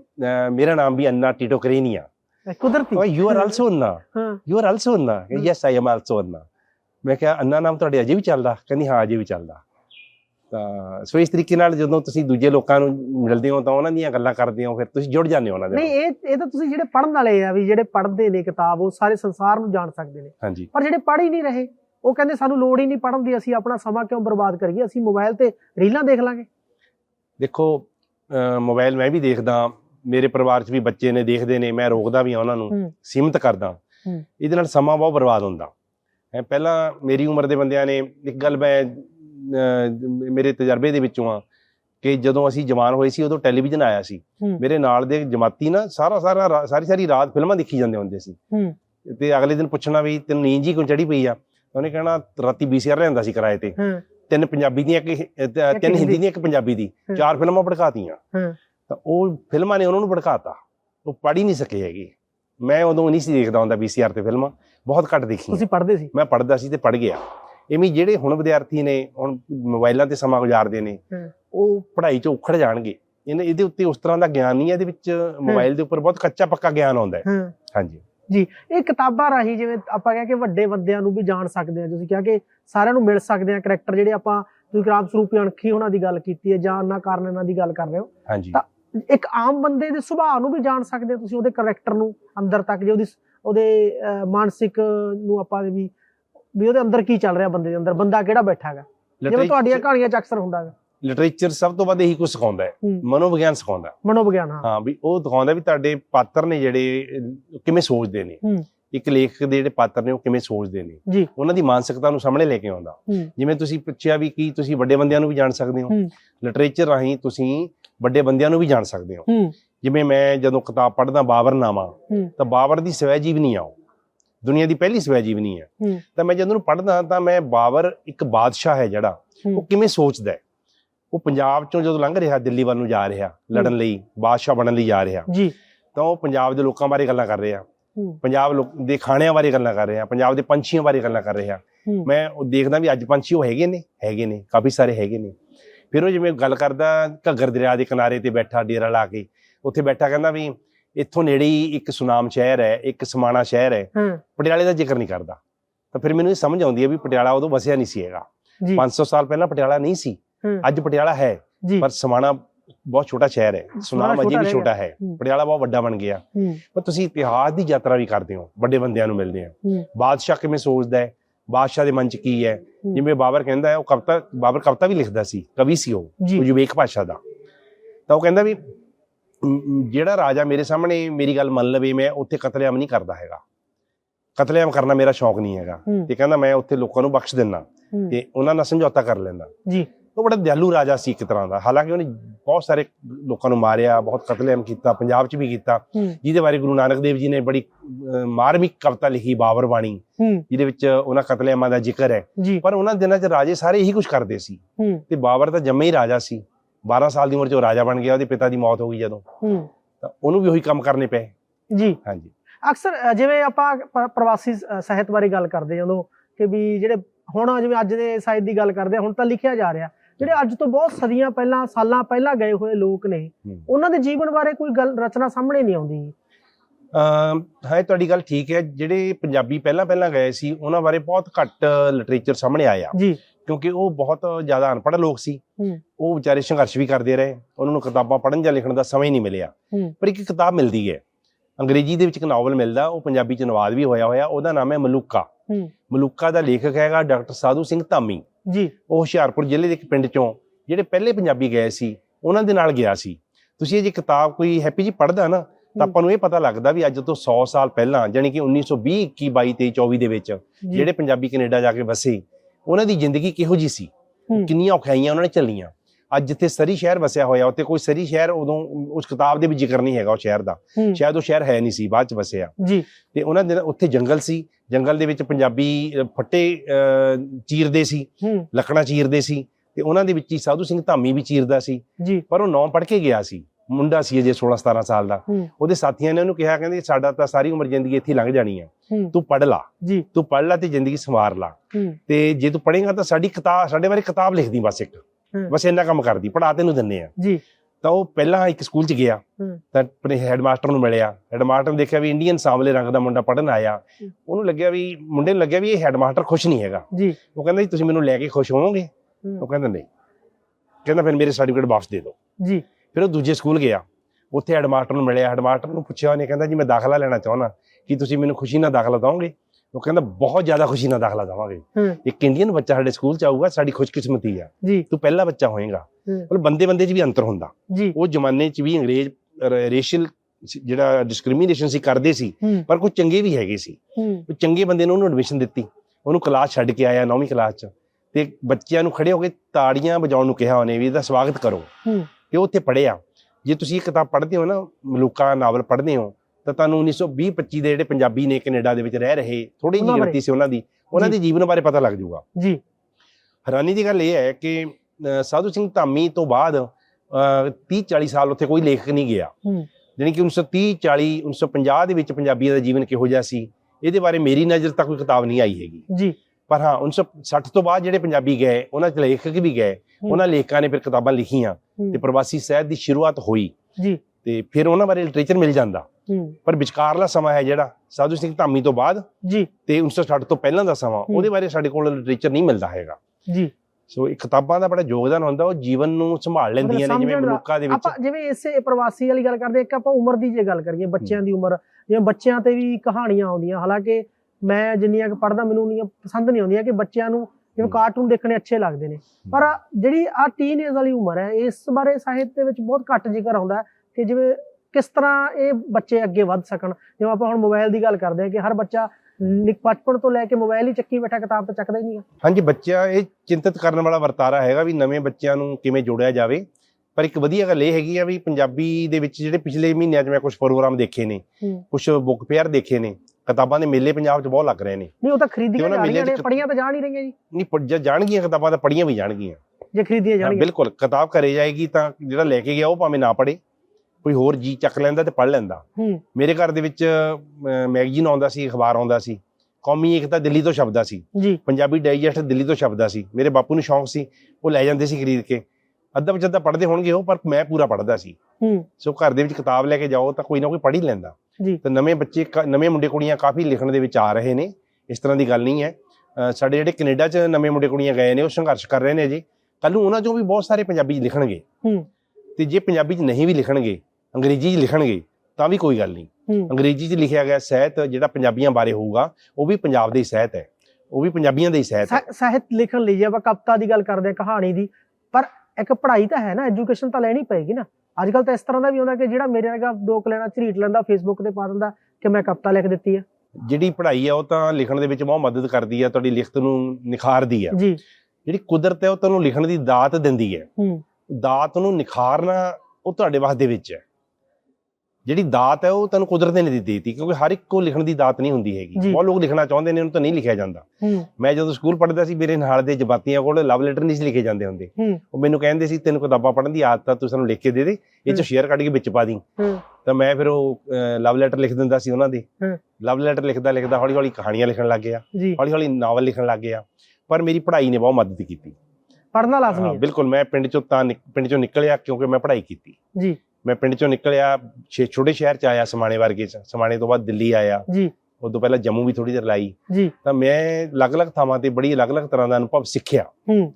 ਮੇਰਾ ਨਾਮ ਵੀ ਅੰਨਾ ਟੀਟੋ ਕਰੇਨੀ ਆ। ਕਿਆ- ਕੁਦਰਤੀ। ਓਏ ਯੂ ਆਰ ਆਲਸੋ ਅੰਨਾ। ਹਾਂ। You are also Anna. Yes I am also ਅੰਨਾ। ਮੈਂ ਕਿਹਾ ਅੰਨਾ ਨਾਮ ਤੁਹਾਡੇ ਅਜੇ ਵੀ ਚੱਲਦਾ? ਕਹਿੰਦੀ ਹਾਂ ਅਜੇ ਵੀ ਚੱਲਦਾ। ਤਾਂ ਸੋ ਇਸ ਤਰੀਕੇ ਨਾਲ ਜਦੋਂ ਤੁਸੀਂ ਦੂਜੇ ਲੋਕਾਂ ਨੂੰ ਮਿਲਦੇ ਹੋ ਤਾਂ ਉਹਨਾਂ ਦੀਆਂ ਗੱਲਾਂ ਕਰਦੇ ਹੋ ਫਿਰ ਤੁਸੀਂ ਜੁੜ ਜਾਂਦੇ ਹੋ ਉਹਨਾਂ ਦੇ ਨਹੀਂ ਇਹ ਇਹ ਤਾਂ ਤੁਸੀਂ ਜਿਹੜੇ ਪੜਨ ਵਾਲੇ ਆ ਵੀ ਜਿਹੜੇ ਪੜ੍ਹਦੇ ਨੇ ਕਿਤਾਬ ਉਹ ਸਾਰੇ ਸੰਸਾਰ ਨੂੰ ਜਾਣ ਸਕਦੇ ਨੇ। ਹਾਂਜੀ। ਪਰ ਜਿਹੜੇ ਪੜ੍ਹ ਹੀ ਨਹੀਂ ਰਹੇ ਉਹ ਕਹਿੰਦੇ ਸਾਨੂੰ ਲੋੜ ਹੀ ਨਹੀਂ ਪੜਨ ਦੀ ਅਸੀਂ ਆਪਣਾ ਸਮਾਂ ਕਿਉਂ ਬਰਬਾਦ ਕਰੀਏ? ਅਸੀਂ ਮੋਬਾਈਲ ਤੇ ਰੀਲਾਂ ਦੇਖ ਲਾਂਗੇ। ਦੇਖੋ ਮੋਬਾਈਲ ਮੈਂ ਵੀ ਦੇਖਦਾ ਮੇਰੇ ਪਰਿਵਾਰ 'ਚ ਵੀ ਬੱਚੇ ਨੇ ਦੇਖਦੇ ਨੇ ਮੈਂ ਰੋਕਦਾ ਵੀ ਆ ਉਹਨਾਂ ਨੂੰ। ਸੀਮਿਤ ਕਰਦਾ। ਇਹਦੇ ਨਾਲ ਸਮਾਂ ਬਹੁਤ ਬਰਬਾਦ ਹੁੰਦਾ। ਪਹਿਲਾਂ ਮੇਰੀ ਉਮਰ ਦੇ ਬੰਦਿਆਂ ਨੇ ਇੱਕ ਗੱਲ ਮੈਂ ਮੇਰੇ ਤਜਰਬੇ ਦੇ ਵਿੱਚੋਂ ਆ ਕਿ ਜਦੋਂ ਅਸੀਂ ਜਵਾਨ ਹੋਏ ਸੀ ਉਦੋਂ ਟੈਲੀਵਿਜ਼ਨ ਆਇਆ ਸੀ। ਮੇਰੇ ਨਾਲ ਦੇ ਜਮਾਤੀ ਨਾ ਸਾਰਾ ਸਾਰਾ ਸਾਰੀ ਸਾਰੀ ਰਾਤ ਫਿਲਮਾਂ ਦੇਖੀ ਜਾਂਦੇ ਹੁੰਦੇ ਸੀ। ਤੇ ਅਗਲੇ ਦਿਨ ਪੁੱਛਣਾ ਵੀ ਤੈਨੂੰ ਨੀਂਦ ਜੀ ਕਿਉਂ ਚੜੀ ਪਈ ਆ? ਉਹਨੇ ਕਹਿਣਾ ਰਾਤੀ ਵੀਸੀਆਰ ਲਿਆਂਦਾ ਸੀ ਕਿਰਾਏ ਤੇ। ਤਿੰਨ ਪੰਜਾਬੀ ਦੀਆਂ ਇੱਕ ਤਿੰਨ ਹਿੰਦੀ। ਦੀਆਂ ਇੱਕ ਪੰਜਾਬੀ ਦੀ। ਚਾਰ ਫਿਲਮਾਂ ਭੜਕਾਤੀਆਂ। ਤਾਂ ਉਹ ਫਿਲਮਾਂ ਨੇ ਉਹਨਾਂ ਨੂੰ ਭੜਕਾਤਾ। ਉਹ ਪੜ੍ਹ ਹੀ ਨਹੀਂ ਸਕੇ ਹੈਗੇ। ਮੈਂ ਉਦੋਂ ਨਹੀਂ ਸੀ ਦੇਖਦਾ ਹੁੰਦਾ ਵੀਸੀਆਰ ਤੇ ਫਿਲਮਾਂ। ਬਹੁਤ ਘੱਟ ਦੇਖੀਆਂ। ਤੁਸੀਂ ਪੜ੍ਹਦੇ ਸੀ? ਮੈਂ ਪੜ੍ਹਦਾ ਸੀ ਤੇ ਪੜ੍ਹ ਗਿਆ। ਇਵੇਂ ਜਿਹੜੇ ਹੁਣ ਵਿਦਿਆਰਥੀ ਨੇ ਹੁਣ ਮੋਬਾਈਲਾਂ ਤੇ ਸਮਾਂ ਗੁਜ਼ਾਰਦੇ ਨੇ। ਉਹ ਪੜ੍ਹਾਈ 'ਚ ਉਖੜ ਜਾਣਗੇ। ਇਹਨੇ ਇਹਦੇ ਉੱਤੇ ਉਸ ਤਰ੍ਹਾਂ ਦਾ ਗਿਆਨ ਨਹੀਂ ਹੈ ਇਹਦੇ ਵਿੱਚ ਮੋਬਾਈਲ ਦੇ ਉੱਪਰ ਬਹੁਤ ਕੱਚਾ ਪੱਕਾ ਗਿਆਨ ਆਉਂਦਾ ਹੈ। ਹਾਂਜੀ। ਇਹ ਕਿਤਾਬਾਂ ਰਾਹੀਂ ਜਿਵੇਂ ਆਪਾਂ ਕਿਹਾ ਕਿ ਵੱਡੇ ਬੰਦਿਆਂ ਨੂੰ ਵੀ ਜਾਣ ਸਕਦੇ ਆ ਤੁਸੀਂ ਕਿਹਾ ਕਿ ਸਾਰਿਆਂ ਨੂੰ ਮਿਲ ਸਕਦੇ ਆ ਕਰੈਕਟਰ ਜਿਹੜੇ ਆਪਾਂ ਤੁਸੀਂ ਰਾਮ ਸਰੂਪੀ ਅਣਖੀ ਉਹਨਾਂ ਦੀ ਗੱਲ ਕੀਤੀ ਹੈ ਜਾਂ ਅੰਨਾ ਕਾਰਨ ਇਹਨਾਂ ਦੀ ਗੱਲ ਕਰ ਰਹੇ ਹੋ। ਹਾਂਜੀ। ਤਾਂ ਇੱਕ ਆਮ ਬੰਦੇ ਦੇ ਸੁਭਾਅ ਨੂੰ ਵੀ ਜਾਣ ਸਕਦੇ ਹੋ ਤੁਸੀਂ ਉਹਦੇ ਕਰੈਕਟਰ ਨੂੰ ਅੰਦਰ ਤੱਕ ਜੇ ਉਹਦੀ ਉਹਦੇ ਮਾਨਸਿਕ ਨੂੰ ਆਪਾਂ ਵੀ ਵੀ ਉਹਦੇ ਅੰਦਰ ਕੀ ਚੱਲ ਰਿਹਾ ਬੰਦੇ ਦੇ ਅੰਦਰ ਬੰਦਾ ਕਿਹੜਾ ਬੈਠਾ ਹੈਗਾ ਜਿਵੇਂ ਤੁਹਾਡੀਆਂ ਕਹਾਣੀਆਂ ਚ ਅਕਸਰ ਹੁੰਦਾ ਹੈਗਾ ਲਿਟਰੇਚਰ ਸਭ ਤੋਂ ਵੱਧ ਇਹੀ ਕੁਝ ਸਿਖਾਉਂਦਾ ਹੈ। ਮਨੋਵਿਗਿਆਨ ਸਿਖਾਉਂਦਾ। ਮਨੋਵਿਗਿਆਨ ਹਾਂ ਹਾਂ ਵੀ ਉਹ ਦਿਖਾਉਂਦਾ ਵੀ ਤੁਹਾਡੇ ਪਾਤਰ ਨੇ ਜਿਹੜੇ ਕਿਵੇਂ ਸੋਚਦੇ ਨੇ। ਇੱਕ ਲੇਖਕ ਦੇ ਜਿਹੜੇ ਪਾਤਰ ਨੇ ਉਹ ਕਿਵੇਂ ਸੋਚਦੇ ਨੇ। ਉਹਨਾਂ ਦੀ ਮਾਨਸਿਕਤਾ ਨੂੰ ਸਾਹਮਣੇ ਲੈ ਕੇ ਆਉਂਦਾ। ਜਿਵੇਂ ਤੁਸੀਂ ਪੁੱਛਿਆ ਵੀ ਕੀ ਤੁਸੀਂ ਵੱਡੇ ਬੰਦਿਆਂ ਨੂੰ ਵੀ ਜਾਣ ਸਕਦੇ ਹੋ। ਲਿਟਰੇਚਰ ਰਾਹੀਂ ਤੁਸੀਂ ਵੱਡੇ ਬੰਦਿਆਂ ਨੂੰ ਵੀ ਜਾਣ ਸਕਦੇ ਹੋ ਜਿਵੇਂ ਮੈਂ ਜਦੋਂ ਕਿਤਾਬ ਪੜ੍ਹਦਾ ਬਾਬਰਨਾਮਾ। ਤਾਂ ਬਾਬਰ ਦੀ ਸਵੈ ਜੀਵਨੀ ਆ ਉਹ ਦੁਨੀਆ ਦੀ ਪਹਿਲੀ ਸਵੈ ਜੀਵਨੀ ਹੈ। ਤਾਂ ਮੈਂ ਜਦੋਂ ਉਹਨੂੰ ਪੜ੍ਹਦਾ ਤਾਂ ਮੈਂ ਬਾਬਰ ਇੱਕ ਬਾਦਸ਼ਾਹ ਹੈ ਜਿਹੜਾ। ਉਹ ਕਿਵੇਂ ਸੋਚਦਾ ਹੈ? ਉਹ ਪੰਜਾਬ ਚੋਂ ਜਦੋਂ ਲੰਘ ਰਿਹਾ ਦਿੱਲੀ ਵੱਲ ਨੂੰ ਜਾ ਰਿਹਾ ਲੜਨ ਲਈ ਬਾਦਸ਼ਾਹ ਬਣਨ ਲਈ ਜਾ ਰਿਹਾ। ਜੀ। ਤਾਂ ਉਹ ਪੰਜਾਬ ਦੇ ਲੋਕਾਂ ਬਾਰੇ ਗੱਲਾਂ ਕਰ ਰਿਹਾ। ਪੰਜਾਬ ਲੋਕ ਦੇ ਖਾਣਿਆਂ ਬਾਰੇ ਗੱਲਾਂ ਕਰ ਰਿਹਾ। ਪੰਜਾਬ ਦੇ ਪੰਛੀਆਂ ਬਾਰੇ ਗੱਲਾਂ ਕਰ ਰਿਹਾ। ਮੈਂ ਉਹ ਦੇਖਦਾ ਵੀ ਅੱਜ ਪੰਛੀ ਉਹ ਹੈਗੇ ਨੇ ਹੈਗੇ ਨੇ ਕਾਫੀ ਸਾਰੇ ਹੈਗੇ ਨੇ। ਫਿਰ ਉਹ ਜਿਵੇਂ ਗੱਲ ਕਰਦਾ ਘੱਗਰ ਦਰਿਆ ਦੇ ਕਿਨਾਰੇ ਤੇ ਬੈਠਾ ਡੇਰਾ ਲਾ ਕੇ। ਉੱਥੇ ਬੈਠਾ ਕਹਿੰਦਾ ਵੀ ਇੱਥੋਂ ਨੇੜੇ ਹੀ ਇੱਕ ਸੁਨਾਮ ਸ਼ਹਿਰ ਹੈ ਇੱਕ ਸਮਾਣਾ ਸ਼ਹਿਰ ਹੈ। ਪਟਿਆਲੇ ਦਾ ਜ਼ਿਕਰ ਨਹੀਂ ਕਰਦਾ। ਤਾਂ ਫਿਰ ਮੈਨੂੰ ਇਹ ਸਮਝ ਆਉਂਦੀ ਹੈ ਵੀ ਪਟਿਆਲਾ ਉਦੋਂ ਵਸਿਆ ਨਹੀਂ ਸੀ ਹੈਗਾ। ਜੀ। 500 ਸਾਲ ਪਹਿਲਾਂ ਪਟਿਆਲਾ ਨਹੀਂ ਸੀ। ਅੱਜ ਪਟਿਆਲਾ ਹੈ ਪਰ ਸਮਾਣਾ ਬਹੁਤ ਛੋਟਾ ਸ਼ਹਿਰ ਹੈ। ਸੁਨਾਮ ਅਜੇ ਵੀ ਛੋਟਾ ਹੈ। ਪਟਿਆਲਾ ਬਹੁਤ ਵੱਡਾ ਬਣ ਗਿਆ। ਪਰ ਤੁਸੀਂ ਇਤਿਹਾਸ ਦੀ ਯਾਤਰਾ ਵੀ ਕਰਦੇ ਹੋ। ਵੱਡੇ ਬੰਦਿਆਂ ਨੂੰ ਮਿਲਦੇ ਆ। ਬਾਦਸ਼ਾਹ ਕਿਵੇਂ ਸੋਚਦਾ ਹੈ? ਬਾਦਸ਼ਾਹ ਦੇ ਮਨ ਚ ਕੀ ਹੈ। ਜਿਵੇਂ ਬਾਬਰ ਕਹਿੰਦਾ ਹੈ ਉਹ ਕਵਿਤਾ ਬਾਬਰ ਕਵਿਤਾ ਵੀ ਲਿਖਦਾ ਸੀ। ਕਵੀ ਸੀ ਉਹ। ਉਜ਼ਬੇਕ ਭਾਸ਼ਾ ਦਾ। ਤਾਂ ਉਹ ਕਹਿੰਦਾ ਵੀ ਜਿਹੜਾ ਰਾਜਾ ਮੇਰੇ ਸਾਹਮਣੇ ਮੇਰੀ ਗੱਲ ਮੰਨ ਲਵੇ ਮੈਂ ਉੱਥੇ ਕਤਲੇਆਮ ਨਹੀਂ ਕਰਦਾ ਹੈਗਾ। ਕਤਲੇਆਮ ਕਰਨਾ ਮੇਰਾ ਸ਼ੌਕ ਨਹੀਂ ਹੈਗਾ। ਤੇ ਕਹਿੰਦਾ ਮੈਂ ਉੱਥੇ ਲੋਕਾਂ ਨੂੰ ਬਖਸ਼ ਹੂੰ। ਤੇ ਉਹਨਾਂ ਨਾਲ ਸਮਝੌਤਾ ਕਰ ਲੈਂਦਾ। ਜੀ। ਉਹ ਬੜਾ ਦਿਆਲੂ ਰਾਜਾ ਸੀ ਇੱਕ ਤਰ੍ਹਾਂ ਦਾ। ਹਾਲਾਂਕਿ ਉਹਨੇ ਬਹੁਤ ਸਾਰੇ ਲੋਕਾਂ ਨੂੰ ਮਾਰਿਆ ਬਹੁਤ ਕਤਲੇਆਮ ਕੀਤਾ ਪੰਜਾਬ 'ਚ ਵੀ ਕੀਤਾ। ਜਿਹਦੇ ਬਾਰੇ ਗੁਰੂ ਨਾਨਕ ਦੇਵ ਜੀ ਨੇ ਬੜੀ ਮਾਰਮਿਕ ਕਵਿਤਾ ਲਿਖੀ ਬਾਬਰ ਬਾਣੀ। ਜਿਹਦੇ ਵਿੱਚ ਉਹਨਾਂ ਕਤਲੇਆਮਾਂ ਦਾ ਜ਼ਿਕਰ ਹੈ। ਪਰ ਉਹਨਾਂ ਦਿਨਾਂ 'ਚ ਰਾਜੇ ਸਾਰੇ ਇਹੀ ਕੁਝ ਕਰਦੇ ਸੀ। ਤੇ ਬਾਬਰ ਤਾਂ ਜੰਮੇ ਹੀ ਰਾਜਾ ਸੀ। 12 ਸਾਲ ਦੀ ਉਮਰ 'ਚ ਉਹ ਰਾਜਾ ਬਣ ਗਿਆ ਉਹਦੇ ਪਿਤਾ ਦੀ ਮੌਤ ਹੋ ਗਈ ਜਦੋਂ। ਹੂੰ। ਤਾਂ ਉਹਨੂੰ ਵੀ ਉਹੀ ਕੰਮ ਕਰਨੇ ਪਏ। ਜੀ। ਹਾਂਜੀ। ਅਕਸਰ ਅ, ਜਿਵੇਂ ਆਪਾਂ ਪ- ਪ੍ਰਵਾਸੀ ਸਾਹਿਤ ਬਾਰੇ ਗੱਲ ਕਰਦੇ ਜਦੋਂ ਕਿ ਵੀ ਜਿਹੜੇ ਹੁਣ ਜਿਵੇਂ ਅੱਜ ਦੇ ਸਾਹਿਤ ਦੀ ਗੱਲ ਕਰਦੇ ਹੁਣ ਤਾਂ ਲਿਖਿਆ ਜਾ ਰਿਹਾ ਜਿਹੜੇ ਅੱਜ ਤੋਂ ਬਹੁਤ ਸਦੀਆਂ ਪਹਿਲਾਂ ਸਾਲਾਂ ਪਹਿਲਾਂ ਗਏ ਹੋਏ ਲੋਕ ਨੇ ਹੂੰ। ਉਹਨਾਂ ਦੇ ਜੀਵਨ ਬਾਰੇ ਕੋਈ ਗੱਲ ਰਚਨਾ ਸਾਹਮਣੇ ਨਹੀਂ ਆਉਂਦੀ। ਅਮ ਹੈ ਤੁਹਾਡੀ ਗੱਲ ਠੀਕ ਹੈ। ਜਿਹੜੇ ਪੰਜਾਬੀ ਪਹਿਲਾਂ ਪਹਿਲਾਂ ਗਏ ਸੀ ਉਹਨਾਂ ਬਾਰੇ ਬਹੁਤ ਘੱਟ ਲਿਟਰੇਚਰ ਸਾਹਮਣੇ ਆਇਆ। ਜੀ। ਕਿਉਂਕਿ ਉਹ ਬਹੁਤ ਜ਼ਿਆਦਾ ਅਨਪੜ੍ਹ ਲੋਕ ਸੀ। ਉਹ ਵਿਚਾਰੇ ਸੰਘਰਸ਼ ਵੀ ਕਰਦੇ ਰਹੇ। ਉਹਨਾਂ ਨੂੰ ਕਿਤਾਬਾਂ ਪੜ੍ਹਨ ਜਾਂ ਲਿਖਣ ਦਾ ਸਮਾਂ ਹੀ ਨਹੀਂ ਮਿਲਿਆ। ਪਰ ਇੱਕ ਕਿਤਾਬ ਮਿਲਦੀ ਹੈ। ਅੰਗਰੇਜ਼ੀ ਦੇ ਵਿੱਚ ਇੱਕ ਨਾਵਲ ਮਿਲਦਾ ਉਹ ਪੰਜਾਬੀ ਚ ਅਨੁਵਾਦ ਵੀ ਹੋਇਆ ਹੋਇਆ ਉਹਦਾ ਨਾਮ ਹੈ ਮਲੂਕਾ। ਮਲੂਕਾ ਦਾ ਲੇਖਕ ਹੈਗਾ ਡਾਕਟਰ ਸਾਧੂ ਸਿੰਘ ਧਾਮੀ। ਜੀ। ਉਹ ਹੁਸ਼ਿਆਰਪੁਰ ਜ਼ਿਲ੍ਹੇ ਦੇ ਇੱਕ ਪਿੰਡ ਚੋਂ ਜਿਹੜੇ ਪਹਿਲੇ ਪੰਜਾਬੀ ਗਏ ਸੀ ਉਹਨਾਂ ਦੇ ਨਾਲ ਗਿਆ ਸੀ। ਤੁਸੀਂ ਇਹ ਜੇ ਕਿਤਾਬ ਕੋਈ ਹੈਪੀ ਜੀ ਪੜ੍ਹਦਾ ਨਾ ਤਾਂ ਆਪਾਂ ਨੂੰ ਇਹ ਪਤਾ ਲੱਗਦਾ ਵੀ ਅੱਜ ਤੋਂ 100 ਸਾਲ ਪਹਿਲਾਂ ਜਾਣੀ ਕਿ 1920 21 22 23 24 ਦੇ ਵਿੱਚ ਜਿਹੜੇ ਪੰਜਾਬੀ ਕੈਨੇਡਾ ਜਾ ਕੇ ਵਸੇ ਉਹਨਾਂ ਦੀ ਜ਼ਿੰਦਗੀ ਕਿਹੋ ਜੀ ਸੀ। ਕਿੰਨੀਆਂ ਔਖਾਈਆਂ ਉਹਨਾਂ ਨੇ ਝੱਲੀਆਂ ਅੱਜ ਜਿੱਥੇ ਸਰੀ ਸ਼ਹਿਰ ਵਸਿਆ ਹੋਇਆ ਉੱਥੇ ਕੋਈ ਸਰੀ ਸ਼ਹਿਰ ਉਦੋਂ ਉਸ ਕਿਤਾਬ ਦੇ ਵਿੱਚ ਜ਼ਿਕਰ ਨਹੀਂ ਹੈਗਾ ਉਹ ਸ਼ਹਿਰ ਦਾ। ਸ਼ਾਇਦ ਉਹ ਸ਼ਹਿਰ ਹੈ ਨਹੀਂ ਸੀ ਬਾਅਦ ਚ ਵਸਿਆ। ਜੀ। ਤੇ ਉਹਨਾਂ ਦੇ ਉੱਥੇ ਜੰਗਲ ਸੀ। ਜੰਗਲ ਦੇ ਵਿੱਚ ਪੰਜਾਬੀ ਫੱਟੇ ਚੀਰਦੇ ਸੀ। ਲੱਕੜਾਂ ਚੀਰਦੇ ਸੀ। ਤੇ ਉਹਨਾਂ ਦੇ ਵਿੱਚ ਹੀ ਸਾਧੂ ਸਿੰਘ ਧਾਮੀ ਵੀ ਚੀਰਦਾ ਸੀ। ਪਰ ਉਹ ਨੌ ਪੜ੍ਹ ਕੇ ਗਿਆ ਸੀ। ਮੁੰਡਾ ਸੀ ਅਜੇ 16 17 ਸਾਲ ਦਾ। ਉਹਦੇ ਸਾਥੀਆਂ ਨੇ ਉਹਨੂੰ ਕਿਹਾ ਕਹਿੰਦੇ ਸਾਡਾ ਤਾਂ ਸਾਰੀ ਉਮਰ ਜ਼ਿੰਦਗੀ ਇੱਥੇ ਲੰਘ ਜਾਣੀ ਹੈ। ਤੂੰ ਪੜ੍ਹ ਲਾ। ਜੀ। ਤੂੰ ਪੜ੍ਹ ਲਾ ਤੇ ਜ਼ਿੰਦਗੀ ਸੰਵਾਰ ਲਾ। ਤੇ ਜੇ ਤੂੰ ਪੜ੍ਹੇਗਾ ਤਾਂ ਸਾਡੀ ਕਿਤਾਬ ਸਾਡੇ ਬਾਰੇ ਕਿਤਾਬ ਲਿਖਦੀ ਬਸ ਇੱਕ। ਬਸ ਇੰਨਾ ਕੰਮ ਕਰਦੀ ਪੜ੍ਹਾ ਤੈਨੂੰ ਦਿੰਨੇ ਆ। ਜੀ। ਤਾਂ ਉਹ ਪਹਿਲਾਂ ਇੱਕ ਸਕੂਲ 'ਚ ਗਿਆ। ਤਾਂ ਆਪਣੇ ਹੈਡਮਾਸਟਰ ਨੂੰ ਮਿਲਿਆ। ਹੈਡਮਾਸਟਰ ਨੇ ਦੇਖਿਆ ਵੀ ਇੰਡੀਅਨ ਸਾਂਵਲੇ ਰੰਗ ਦਾ ਮੁੰਡਾ ਪੜਨ ਆਇਆ। ਉਹਨੂੰ ਲੱਗਿਆ ਵੀ ਮੁੰਡੇ ਨੂੰ ਲੱਗਿਆ ਵੀ ਇਹ ਹੈਡਮਾਸਟਰ ਖੁਸ਼ ਨਹੀਂ ਹੈਗਾ। ਜੀ। ਉਹ ਕਹਿੰਦਾ ਜੀ ਤੁਸੀਂ ਮੈਨੂੰ ਲੈ ਕੇ ਖੁਸ਼ ਹੋਵੋਗੇ? ਉਹ ਕਹਿੰਦਾ ਨਹੀਂ। ਕਹਿੰਦਾ ਫਿਰ ਮੇਰੇ ਸਰਟੀਫਿਕੇਟ ਵਾਪਸ ਦੇ ਦਿਓ। ਜੀ। ਫਿਰ ਉਹ ਦੂਜੇ ਸਕੂਲ ਗਿਆ। ਉੱਥੇ ਹੈਡਮਾਸਟਰ ਨੂੰ ਮਿਲਿਆ। ਹੈਡਮਾਸਟਰ ਨੂੰ ਪੁੱਛਿਆ ਉਹਨੇ ਕਹਿੰਦਾ ਜੀ ਮੈਂ ਦਾਖਲਾ ਲੈਣਾ ਚਾਹੁੰਦਾ। ਕੀ ਤੁਸੀਂ ਮੈਨੂੰ ਖੁਸ਼ੀ ਨਾਲ ਦਾਖਲਾ ਦਿਓਗੇ? ਉਹ ਕਹਿੰਦਾ ਬਹੁਤ ਜ਼ਿਆਦਾ ਖੁਸ਼ੀ ਨਾਲ ਦਾਖਲਾ ਦੇਵਾਂਗੇ। ਇੱਕ ਇੰਡੀਅਨ ਬੱਚਾ ਸਾਡੇ ਸਕੂਲ ਚ ਆਊਗਾ ਸਾਡੀ ਖੁਸ਼ਕਿਸਮਤੀ ਆ। ਤੂੰ ਪਹਿਲਾ ਬੱਚਾ ਹੋਏਗਾ। ਮਤਲਬ ਬੰਦੇ ਬੰਦੇ 'ਚ ਵੀ ਅੰਤਰ ਹੁੰਦਾ। ਉਹ ਜ਼ਮਾਨੇ 'ਚ ਵੀ ਅੰਗਰੇਜ਼ ਰੇਸ਼ੀਅਲ ਜਿਹੜਾ ਡਿਸਕ੍ਰਿਮੀਨੇਸ਼ਨ ਸੀ ਕਰਦੇ ਸੀ। ਪਰ ਕੁਝ ਚੰਗੇ ਵੀ ਹੈਗੇ ਸੀ। ਉਹ ਚੰਗੇ ਬੰਦੇ ਨੂੰ ਉਹਨੂੰ ਐਡਮਿਸ਼ਨ ਦਿੱਤੀ। ਉਹਨੂੰ ਕਲਾਸ ਛੱਡ ਕੇ ਆਇਆ 9ਵੀਂ ਕਲਾਸ 'ਚ। ਤੇ ਬੱਚਿਆਂ ਨੂੰ ਖੜੇ ਹੋ ਕੇ ਤਾੜੀਆਂ ਵਜਾਉਣ ਨੂੰ ਕਿਹਾ ਉਹਨੇ ਵੀ ਇਹਦਾ ਸਵਾਗਤ ਕਰੋ। ਤੇ ਉਹ ਉੱਥੇ ਪੜ੍ਹਿਆ ਜੇ ਤੁਸੀਂ ਇਹ ਕਿਤਾਬ ਪੜ੍ਹਦੇ ਹੋ ਨਾ ਮਲੂਕਾ ਨਾਵਲ ਪੜ੍ਹਦੇ ਹੋ ਤਾਂ ਤੁਹਾਨੂੰ 1920 25 ਦੇ ਜਿਹੜੇ ਪੰਜਾਬੀ ਨੇ ਕੈਨੇਡਾ ਦੇ ਵਿੱਚ ਰਹਿ ਰਹੇ ਥੋੜੀ ਜਿਹੀ। ਗਿਣਤੀ ਸੀ ਉਹਨਾਂ ਦੀ ਉਹਨਾਂ। ਦੇ ਜੀਵਨ ਬਾਰੇ ਪਤਾ ਲੱਗ ਜਾਊਗਾ। ਜੀ। ਹੈਰਾਨੀ ਦੀ ਗੱਲ ਇਹ ਹੈ ਕਿ ਸਾਧੂ ਸਿੰਘ ਧਾਮੀ ਤੋਂ ਬਾਅਦ 30 40 ਸਾਲ ਉੱਥੇ ਕੋਈ ਲੇਖਕ ਨਹੀਂ ਗਿਆ। ਜਾਣੀ ਕਿ 1930 40 1950 ਦੇ ਵਿੱਚ ਪੰਜਾਬੀਆਂ ਦਾ ਜੀਵਨ ਕਿਹੋ ਜਿਹਾ ਸੀ ਇਹਦੇ ਬਾਰੇ ਮੇਰੀ ਨਜ਼ਰ ਤੱਕ ਕੋਈ ਕਿਤਾਬ ਨਹੀਂ ਆਈ ਹੈਗੀ। ਜੀ। ਪਰ ਹਾਂ 1960 ਤੋਂ ਬਾਅਦ ਜਿਹੜੇ ਪੰਜਾਬੀ ਗਏ ਉਹਨਾਂ ਚ ਲੇਖਕ ਵੀ ਗਏ। ਉਹਨਾਂ ਲੇਖਕਾਂ ਨੇ ਫਿਰ ਕਿਤਾਬਾਂ ਲਿਖੀਆਂ। ਤੇ ਪ੍ਰਵਾਸੀ ਸਾਹਿਤ ਦੀ ਸ਼ੁਰੂਆਤ ਹੋਈ। ਜੀ। ਤੇ ਫਿਰ ਉਹਨਾਂ ਬਾਰੇ ਲਿਟਰੇਚਰ ਮਿਲ ਜਾਂਦਾ। ਪਰ ਵਿਚਕਾਰਲਾ ਸਮਾਂ ਹੈ ਜਿਹੜਾ ਸਾਧੂ ਸਿੰਘ ਧਾਮੀ ਤੋਂ ਬਾਅਦ ਜੀ। ਤੇ 1960 ਤੋਂ ਪਹਿਲਾਂ ਦਾ ਸਮਾਂ। ਉਹਦੇ ਬਾਰੇ ਸਾਡੇ ਕੋਲ ਲਿਟਰੇਚਰ ਨਹੀਂ ਮਿਲਦਾ ਹੈਗਾ। ਜੀ। ਸੋ ਇਹ ਕਿਤਾਬਾਂ ਦਾ ਬੜਾ ਯੋਗਦਾਨ ਹੁੰਦਾ ਉਹ ਜੀਵਨ ਨੂੰ ਸੰਭਾਲ ਲੈਂਦੀਆਂ ਨੇ ਜਿਵੇਂ ਮਨੁੱਖਾਂ ਦੇ ਵਿੱਚ। ਆਪਾਂ ਜਿਵੇਂ ਇਸੇ ਪ੍ਰਵਾਸੀ ਵਾਲੀ ਗੱਲ ਕਰਦੇ ਇੱਕ ਆਪਾਂ ਉਮਰ ਦੀ ਜੇ ਗੱਲ ਕਰੀਏ ਬੱਚਿਆਂ ਦੀ ਉਮਰ ਜਿਵੇਂ ਬੱਚਿਆਂ ਤੇ ਵੀ ਕਹਾਣੀਆਂ ਆਉਂਦੀਆਂ ਹਾਲਾਂਕਿ ਮੈਂ ਜਿੰਨੀਆਂ ਕਿ ਪੜ੍ਹਦਾ ਮੈਨੂੰ ਉਨੀਆਂ ਪਸੰਦ ਨਹੀਂ ਆਉਂਦੀਆਂ ਕਿ ਬੱਚਿਆਂ ਨੂੰ ਜਿਵੇਂ। ਕਾਰਟੂਨ ਦੇਖਣੇ ਅੱਛੇ ਲੱਗਦੇ ਨੇ। ਪਰ ਜਿਹੜੀ ਆ ਟੀਨੇਜ ਵਾਲੀ ਉਮਰ ਹੈ ਇਸ ਬਾਰੇ ਸਾਹਿਤ ਦੇ ਵਿੱਚ ਬਹੁਤ ਘੱਟ ਜ਼ਿਕਰ ਆਉਂਦਾ ਕਿ ਜਿਵੇਂ ਕਿਸ ਤਰ੍ਹਾਂ ਇਹ ਬੱਚੇ ਅੱਗੇ ਵੱਧ ਸਕਣ। ਜਿਵੇਂ ਆਪਾਂ ਹੁਣ ਮੋਬਾਈਲ ਦੀ ਗੱਲ ਕਰਦੇ ਹਾਂ ਕਿ ਹਰ ਬੱਚਾ ਨਿੱਕ ਬਚਪਨ ਤੋਂ ਲੈ ਕੇ ਮੋਬਾਈਲ ਹੀ ਚੱਕੀ ਬੈਠਾ ਕਿਤਾਬ ਤਾਂ ਚੱਕਦਾ ਹੀ ਨਹੀਂ ਹਾਂਜੀ ਬੱਚਾ ਇਹ ਚਿੰਤਤ ਕਰਨ ਵਾਲਾ ਵਰਤਾਰਾ ਹੈਗਾ ਵੀ ਨਵੇਂ ਬੱਚਿਆਂ ਨੂੰ ਕਿਵੇਂ ਜੋੜਿਆ ਜਾਵੇ। ਪਰ ਇੱਕ ਵਧੀਆ ਗੱਲ ਇਹ ਹੈਗੀ ਆ ਵੀ ਪੰਜਾਬੀ ਦੇ ਵਿੱਚ ਜਿਹੜੇ ਪਿਛਲੇ ਮਹੀਨਿਆਂ 'ਚ ਮੈਂ ਕੁਝ ਪ੍ਰੋਗਰਾਮ ਦੇਖੇ ਨੇ। ਕੁਝ ਬੁੱਕ ਫੇਅਰ ਦੇਖੇ ਨੇ ਕਿਤਾਬਾਂ ਦੇ ਮੇਲੇ ਪੰਜਾਬ 'ਚ ਬਹੁਤ ਲੱਗ ਰਹੇ ਨੇ। ਨਹੀਂ ਉਹ ਤਾਂ ਖਰੀਦੀਆਂ ਜਾ ਰਹੀਆਂ ਨੇ ਪੜੀਆਂ ਤਾਂ ਜਾ ਨਹੀਂ ਰਹੀਆਂ ਜੀ। ਨਹੀਂ ਜਾਣਗੀਆਂ ਕਿਤਾਬਾਂ ਤਾਂ ਪੜ੍ਹੀਆਂ ਵੀ ਜਾਣਗੀਆਂ। ਜੇ ਖਰੀਦੀਆਂ ਜਾਣਗੀਆਂ। ਬਿਲਕੁਲ ਕਿਤਾਬ ਘਰੇ ਜਾਏਗੀ ਤਾਂ ਜਿਹੜਾ ਲੈ ਕੇ ਗਿਆ ਉਹ ਭਾਵੇਂ ਨਾ ਪੜ੍ਹੇ ਕੋਈ ਹੋਰ ਜੀ ਚੱਕ ਲੈਂਦਾ ਤੇ ਪੜ੍ਹ ਲੈਂਦਾ। ਮੇਰੇ ਘਰ ਦੇ ਵਿੱਚ ਮੈਗਜ਼ੀਨ ਆਉਂਦਾ ਸੀ ਅਖਬਾਰ ਆਉਂਦਾ ਸੀ। ਕੌਮੀ ਏਕਤਾ ਦਿੱਲੀ ਤੋਂ ਛਪਦਾ ਸੀ। ਜੀ। ਪੰਜਾਬੀ ਡਾਈਜੈਸਟ ਦਿੱਲੀ ਤੋਂ ਛਪਦਾ ਸੀ। ਮੇਰੇ ਬਾਪੂ ਨੂੰ ਸ਼ੌਂਕ ਸੀ ਉਹ ਲੈ ਜਾਂਦੇ ਸੀ ਖਰੀਦ ਕੇ। ਅੱਧਾ ਪਚੱਧਾ ਪੜ੍ਹਦੇ ਹੋਣਗੇ ਉਹ ਪਰ ਮੈਂ ਪੂਰਾ ਪੜ੍ਹਦਾ ਸੀ। ਸੋ ਘਰ ਦੇ ਵਿੱਚ ਕਿਤਾਬ ਲੈ ਕੇ ਜਾਓ ਤਾਂ ਕੋਈ ਨਾ ਕੋਈ ਪੜ੍ਹ ਹੀ ਲੈਂਦਾ। ਜੀ। ਤੇ ਨਵੇਂ ਬੱਚੇ ਨਵੇਂ ਮੁੰਡੇ ਕੁੜੀਆਂ ਕਾਫੀ ਲਿਖਣ ਦੇ ਵਿੱਚ ਆ ਰਹੇ ਨੇ। ਇਸ ਤਰ੍ਹਾਂ ਦੀ ਗੱਲ ਨਹੀਂ ਹੈ। ਸਾਡੇ ਜਿਹੜੇ ਕੈਨੇਡਾ 'ਚ ਨਵੇਂ ਮੁੰਡੇ ਕੁੜੀਆਂ ਗਏ ਨੇ ਉਹ ਸੰਘਰਸ਼ ਕਰ ਰਹੇ ਨੇ ਜੀ। ਕੱਲ ਨੂੰ ਉਹਨਾਂ 'ਚੋਂ ਵੀ ਬਹੁਤ ਸਾਰੇ ਪੰਜਾਬੀ 'ਚ ਲਿਖਣਗੇ। ਹੂੰ। ਤੇ ਜੇ ਪੰਜਾਬੀ 'ਚ ਨਹੀਂ ਵੀ ਲਿਖਣਗੇ ਅੰਗਰੇਜ਼ੀ 'ਚ ਲਿਖਣਗੇ ਤਾਂ ਵੀ ਕੋਈ ਗੱਲ ਨਹੀਂ। ਅੰਗਰੇਜ਼ੀ 'ਚ ਲਿਖਿਆ ਗਿਆ ਸਾਹਿਤ ਜਿਹੜਾ ਪੰਜਾਬੀਆਂ ਬਾਰੇ ਹੋਊਗਾ ਉਹ ਵੀ ਪੰਜਾਬ ਦੇ ਸਾਹਿਤ ਹੈ। ਉਹ ਵੀ ਪੰਜਾਬੀਆਂ ਦਾ ਹੀ ਸਾਹਿਤ ਹੈ। ਸਾਹਿ- ਸਾਹਿਤ ਲਿਖਣ ਲਈ ਜੇ ਆਪਾਂ ਕਵਿਤਾ ਦੀ ਗੱਲ ਕਰਦੇ ਹਾਂ ਕਹਾਣੀ ਦੀ ਇੱਕ ਪੜ੍ਹਾਈ ਤਾਂ ਹੈ ਨਾ ਐਜੂਕੇਸ਼ਨ ਤਾਂ ਲੈਣੀ ਪਏਗੀ ਨਾ। ਅੱਜ ਕੱਲ ਤਾਂ ਇਸ ਤਰ੍ਹਾਂ ਦਾ ਵੀ ਹੁੰਦਾ ਕਿ ਜਿਹੜਾ ਮੇਰੇ ਵਰਗਾ ਦੋ ਕਲੈਣਾ ਝਰੀਟ ਲੈਂਦਾ ਫੇਸਬੁੱਕ ਤੇ ਪਾ ਦਿੰਦਾ ਕਿ ਮੈਂ ਕਵਿਤਾ ਲਿਖ ਦਿੱਤੀ ਹੈ ਜਿਹੜੀ ਪੜ੍ਹਾਈ ਹੈ ਉਹ ਤਾਂ ਲਿਖਣ ਦੇ ਵਿੱਚ ਬਹੁਤ ਮਦਦ ਕਰਦੀ ਹੈ ਤੁਹਾਡੀ ਲਿਖਤ ਨੂੰ ਨਿਖਾਰਦੀ ਹੈ ਜੀ। ਜਿਹੜੀ ਕੁਦਰਤ ਹੈ ਉਹ ਤੁਹਾਨੂੰ ਲਿਖਣ ਦੀ ਦਾਤ ਦਿੰਦੀ ਹੈ। ਹੂੰ। ਦਾਤ ਨੂੰ ਨਿਖਾਰਨਾ ਉਹ ਤੁਹਾਡੇ ਵਾਸ ਦੇ ਵਿੱਚ ਹੈ। ਜਿਹੜੀ ਦਾਤ ਹੈ ਉਹ ਤੁਹਾਨੂੰ ਕੁਦਰਤ ਨੇ ਨਹੀਂ ਦਿੱਤੀ ਕਿਉਂਕਿ ਹਰ ਇੱਕ ਕੋ ਲਿਖਣ ਦੀ ਦਾਤ ਨਹੀਂ ਹੁੰਦੀ ਹੈਗੀ। ਬਹੁਤ ਲੋਕ ਲਿਖਣਾ ਚਾਹੁੰਦੇ ਨੇ ਉਹਨੂੰ ਤਾਂ ਨਹੀਂ ਲਿਖਿਆ ਜਾਂਦਾ। ਮੈਂ ਜਦੋਂ ਸਕੂਲ ਪੜ੍ਹਦਾ ਸੀ ਮੇਰੇ ਨਾਲ ਦੇ ਜਮਾਤੀਆਂ ਕੋਲ ਲਵ ਲੈਟਰ ਨਹੀਂ ਸੀ ਲਿਖੇ ਜਾਂਦੇ ਹੁੰਦੇ। ਉਹ ਮੈਨੂੰ ਕਹਿੰਦੇ ਸੀ ਤੈਨੂੰ ਕਿਤਾਬਾਂ ਪੜ੍ਹਨ ਦੀ ਆਦਤ ਆ ਤੂੰ ਸਾਨੂੰ ਲਿਖ ਕੇ ਦੇ ਦੇ ਇਹ ਚ। ਸ਼ੇਅਰ ਕੱਢ ਕੇ ਵਿੱਚ ਪਾ ਦੀ। ਤਾਂ ਮੈਂ ਫਿਰ ਉਹ ਲਵ ਲੈਟਰ ਲਿਖ ਦਿੰਦਾ ਸੀ ਉਹਨਾਂ ਦੇ। ਲਵ ਲੈਟਰ ਲਿਖਦਾ ਲਿਖਦਾ ਹੌਲੀ ਹੌਲੀ ਕਹਾਣੀਆਂ ਲਿਖਣ ਲੱਗ ਗਿਆ। ਹੌਲੀ ਹੌਲੀ ਨਾਵਲ ਲਿਖਣ ਲੱਗ ਗਿਆ। ਪਰ ਮੇਰੀ ਪੜ੍ਹਾਈ ਨੇ ਬਹੁਤ ਮਦਦ ਕੀਤੀ। ਪੜ੍ਹਨਾ ਲਾਜ਼ਮੀ ਹਾਂ ਬਿਲਕੁਲ। ਮੈਂ ਪਿੰਡ ਚੋਂ ਤਾਂ ਪਿੰਡ ਚੋਂ ਨਿਕਲਿਆ ਕਿਉਂਕਿ ਮੈਂ ਪੜ੍ਹਾਈ ਕੀਤੀ। ਜੀ। ਮੈਂ ਪਿੰਡ ਚੋਂ ਨਿਕਲਿਆ ਛੇ ਛੋਟੇ ਸ਼ਹਿਰ ਚ ਆਇਆ ਸਮਾਣੇ ਵਰਗੇ ਚ। ਸਮਾਣੇ ਤੋਂ ਬਾਅਦ ਦਿੱਲੀ ਆਇਆ। ਜੀ। ਉਸ ਤੋਂ ਪਹਿਲਾਂ ਜੰਮੂ ਵੀ ਥੋੜੀ ਦੇਰ ਲਾਈ। ਜੀ। ਤਾਂ ਮੈਂ ਅਲੱਗ-ਅਲੱਗ ਥਾਵਾਂ ਤੇ ਬੜੀ ਅਲੱਗ-ਅਲੱਗ ਤਰ੍ਹਾਂ ਦਾ ਅਨੁਭਵ ਸਿੱਖਿਆ। ਹੂੰ।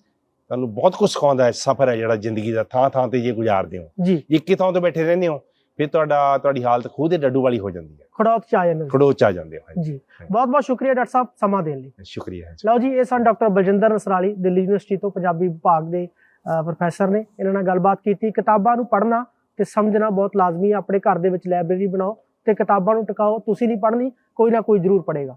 ਤੁਹਾਨੂੰ ਬਹੁਤ ਕੁਝ ਸਿਖਾਉਂਦਾ ਹੈ ਸਫ਼ਰ ਹੈ ਜਿਹੜਾ ਜ਼ਿੰਦਗੀ ਦਾ। ਥਾਂ ਥਾਂ ਤੇ ਜੇ ਗੁਜ਼ਾਰਦੇ ਹੋ। ਜੀ। ਇੱਕ ਹੀ ਥਾਂ ਤੇ ਬੈਠੇ ਰਹਿੰਦੇ ਹੋ ਫਿਰ ਤੁਹਾਡਾ ਤੁਹਾਡੀ ਹਾਲਤ ਖੂਹ ਦੇ ਡੱਡੂ ਵਾਲੀ ਹੋ ਜਾਂਦੀ ਹੈ। ਖੜੌਤ ਚ ਆ ਜਾਂਦੇ ਨੇ। ਖੜੋਚ ਆ ਜਾਂਦੇ ਹੋ ਜੀ। ਬਹੁਤ ਬਹੁਤ ਸ਼ੁਕਰੀਆ ਡਾਕਟਰ ਸਾਹਿਬ ਸਮਾਂ ਦੇਣ ਲਈ। ਸ਼ੁਕਰੀਆ ਲਓ ਜੀ ਇਹ ਸਨ ਡਾਕਟਰ ਬਲਜਿੰਦਰ ਨਸਰਾਲੀ ਦਿੱਲੀ ਯੂਨੀਵਰਸਿਟੀ ਤੋਂ ਪੰਜਾਬੀ ਵਿਭਾਗ ਦੇ ਪ੍ਰੋਫੈਸਰ ਨੇ। ਇਹਨਾਂ ਨਾਲ ਗੱਲਬਾਤ ਕੀਤੀ। ਕਿਤਾਬਾਂ ਨੂੰ ਪੜ੍ਹਨਾ ਤੇ ਸਮਝਣਾ ਬਹੁਤ ਲਾਜ਼ਮੀ ਹੈ। ਆਪਣੇ ਘਰ ਦੇ ਵਿੱਚ ਲਾਇਬ੍ਰੇਰੀ ਬਣਾਓ ਤੇ ਕਿਤਾਬਾਂ ਨੂੰ ਟਿਕਾਓ। ਤੁਸੀਂ ਨਹੀਂ ਪੜ੍ਹਨੀ, ਕੋਈ ਨਾ ਕੋਈ ਜ਼ਰੂਰ ਪੜ੍ਹੇਗਾ।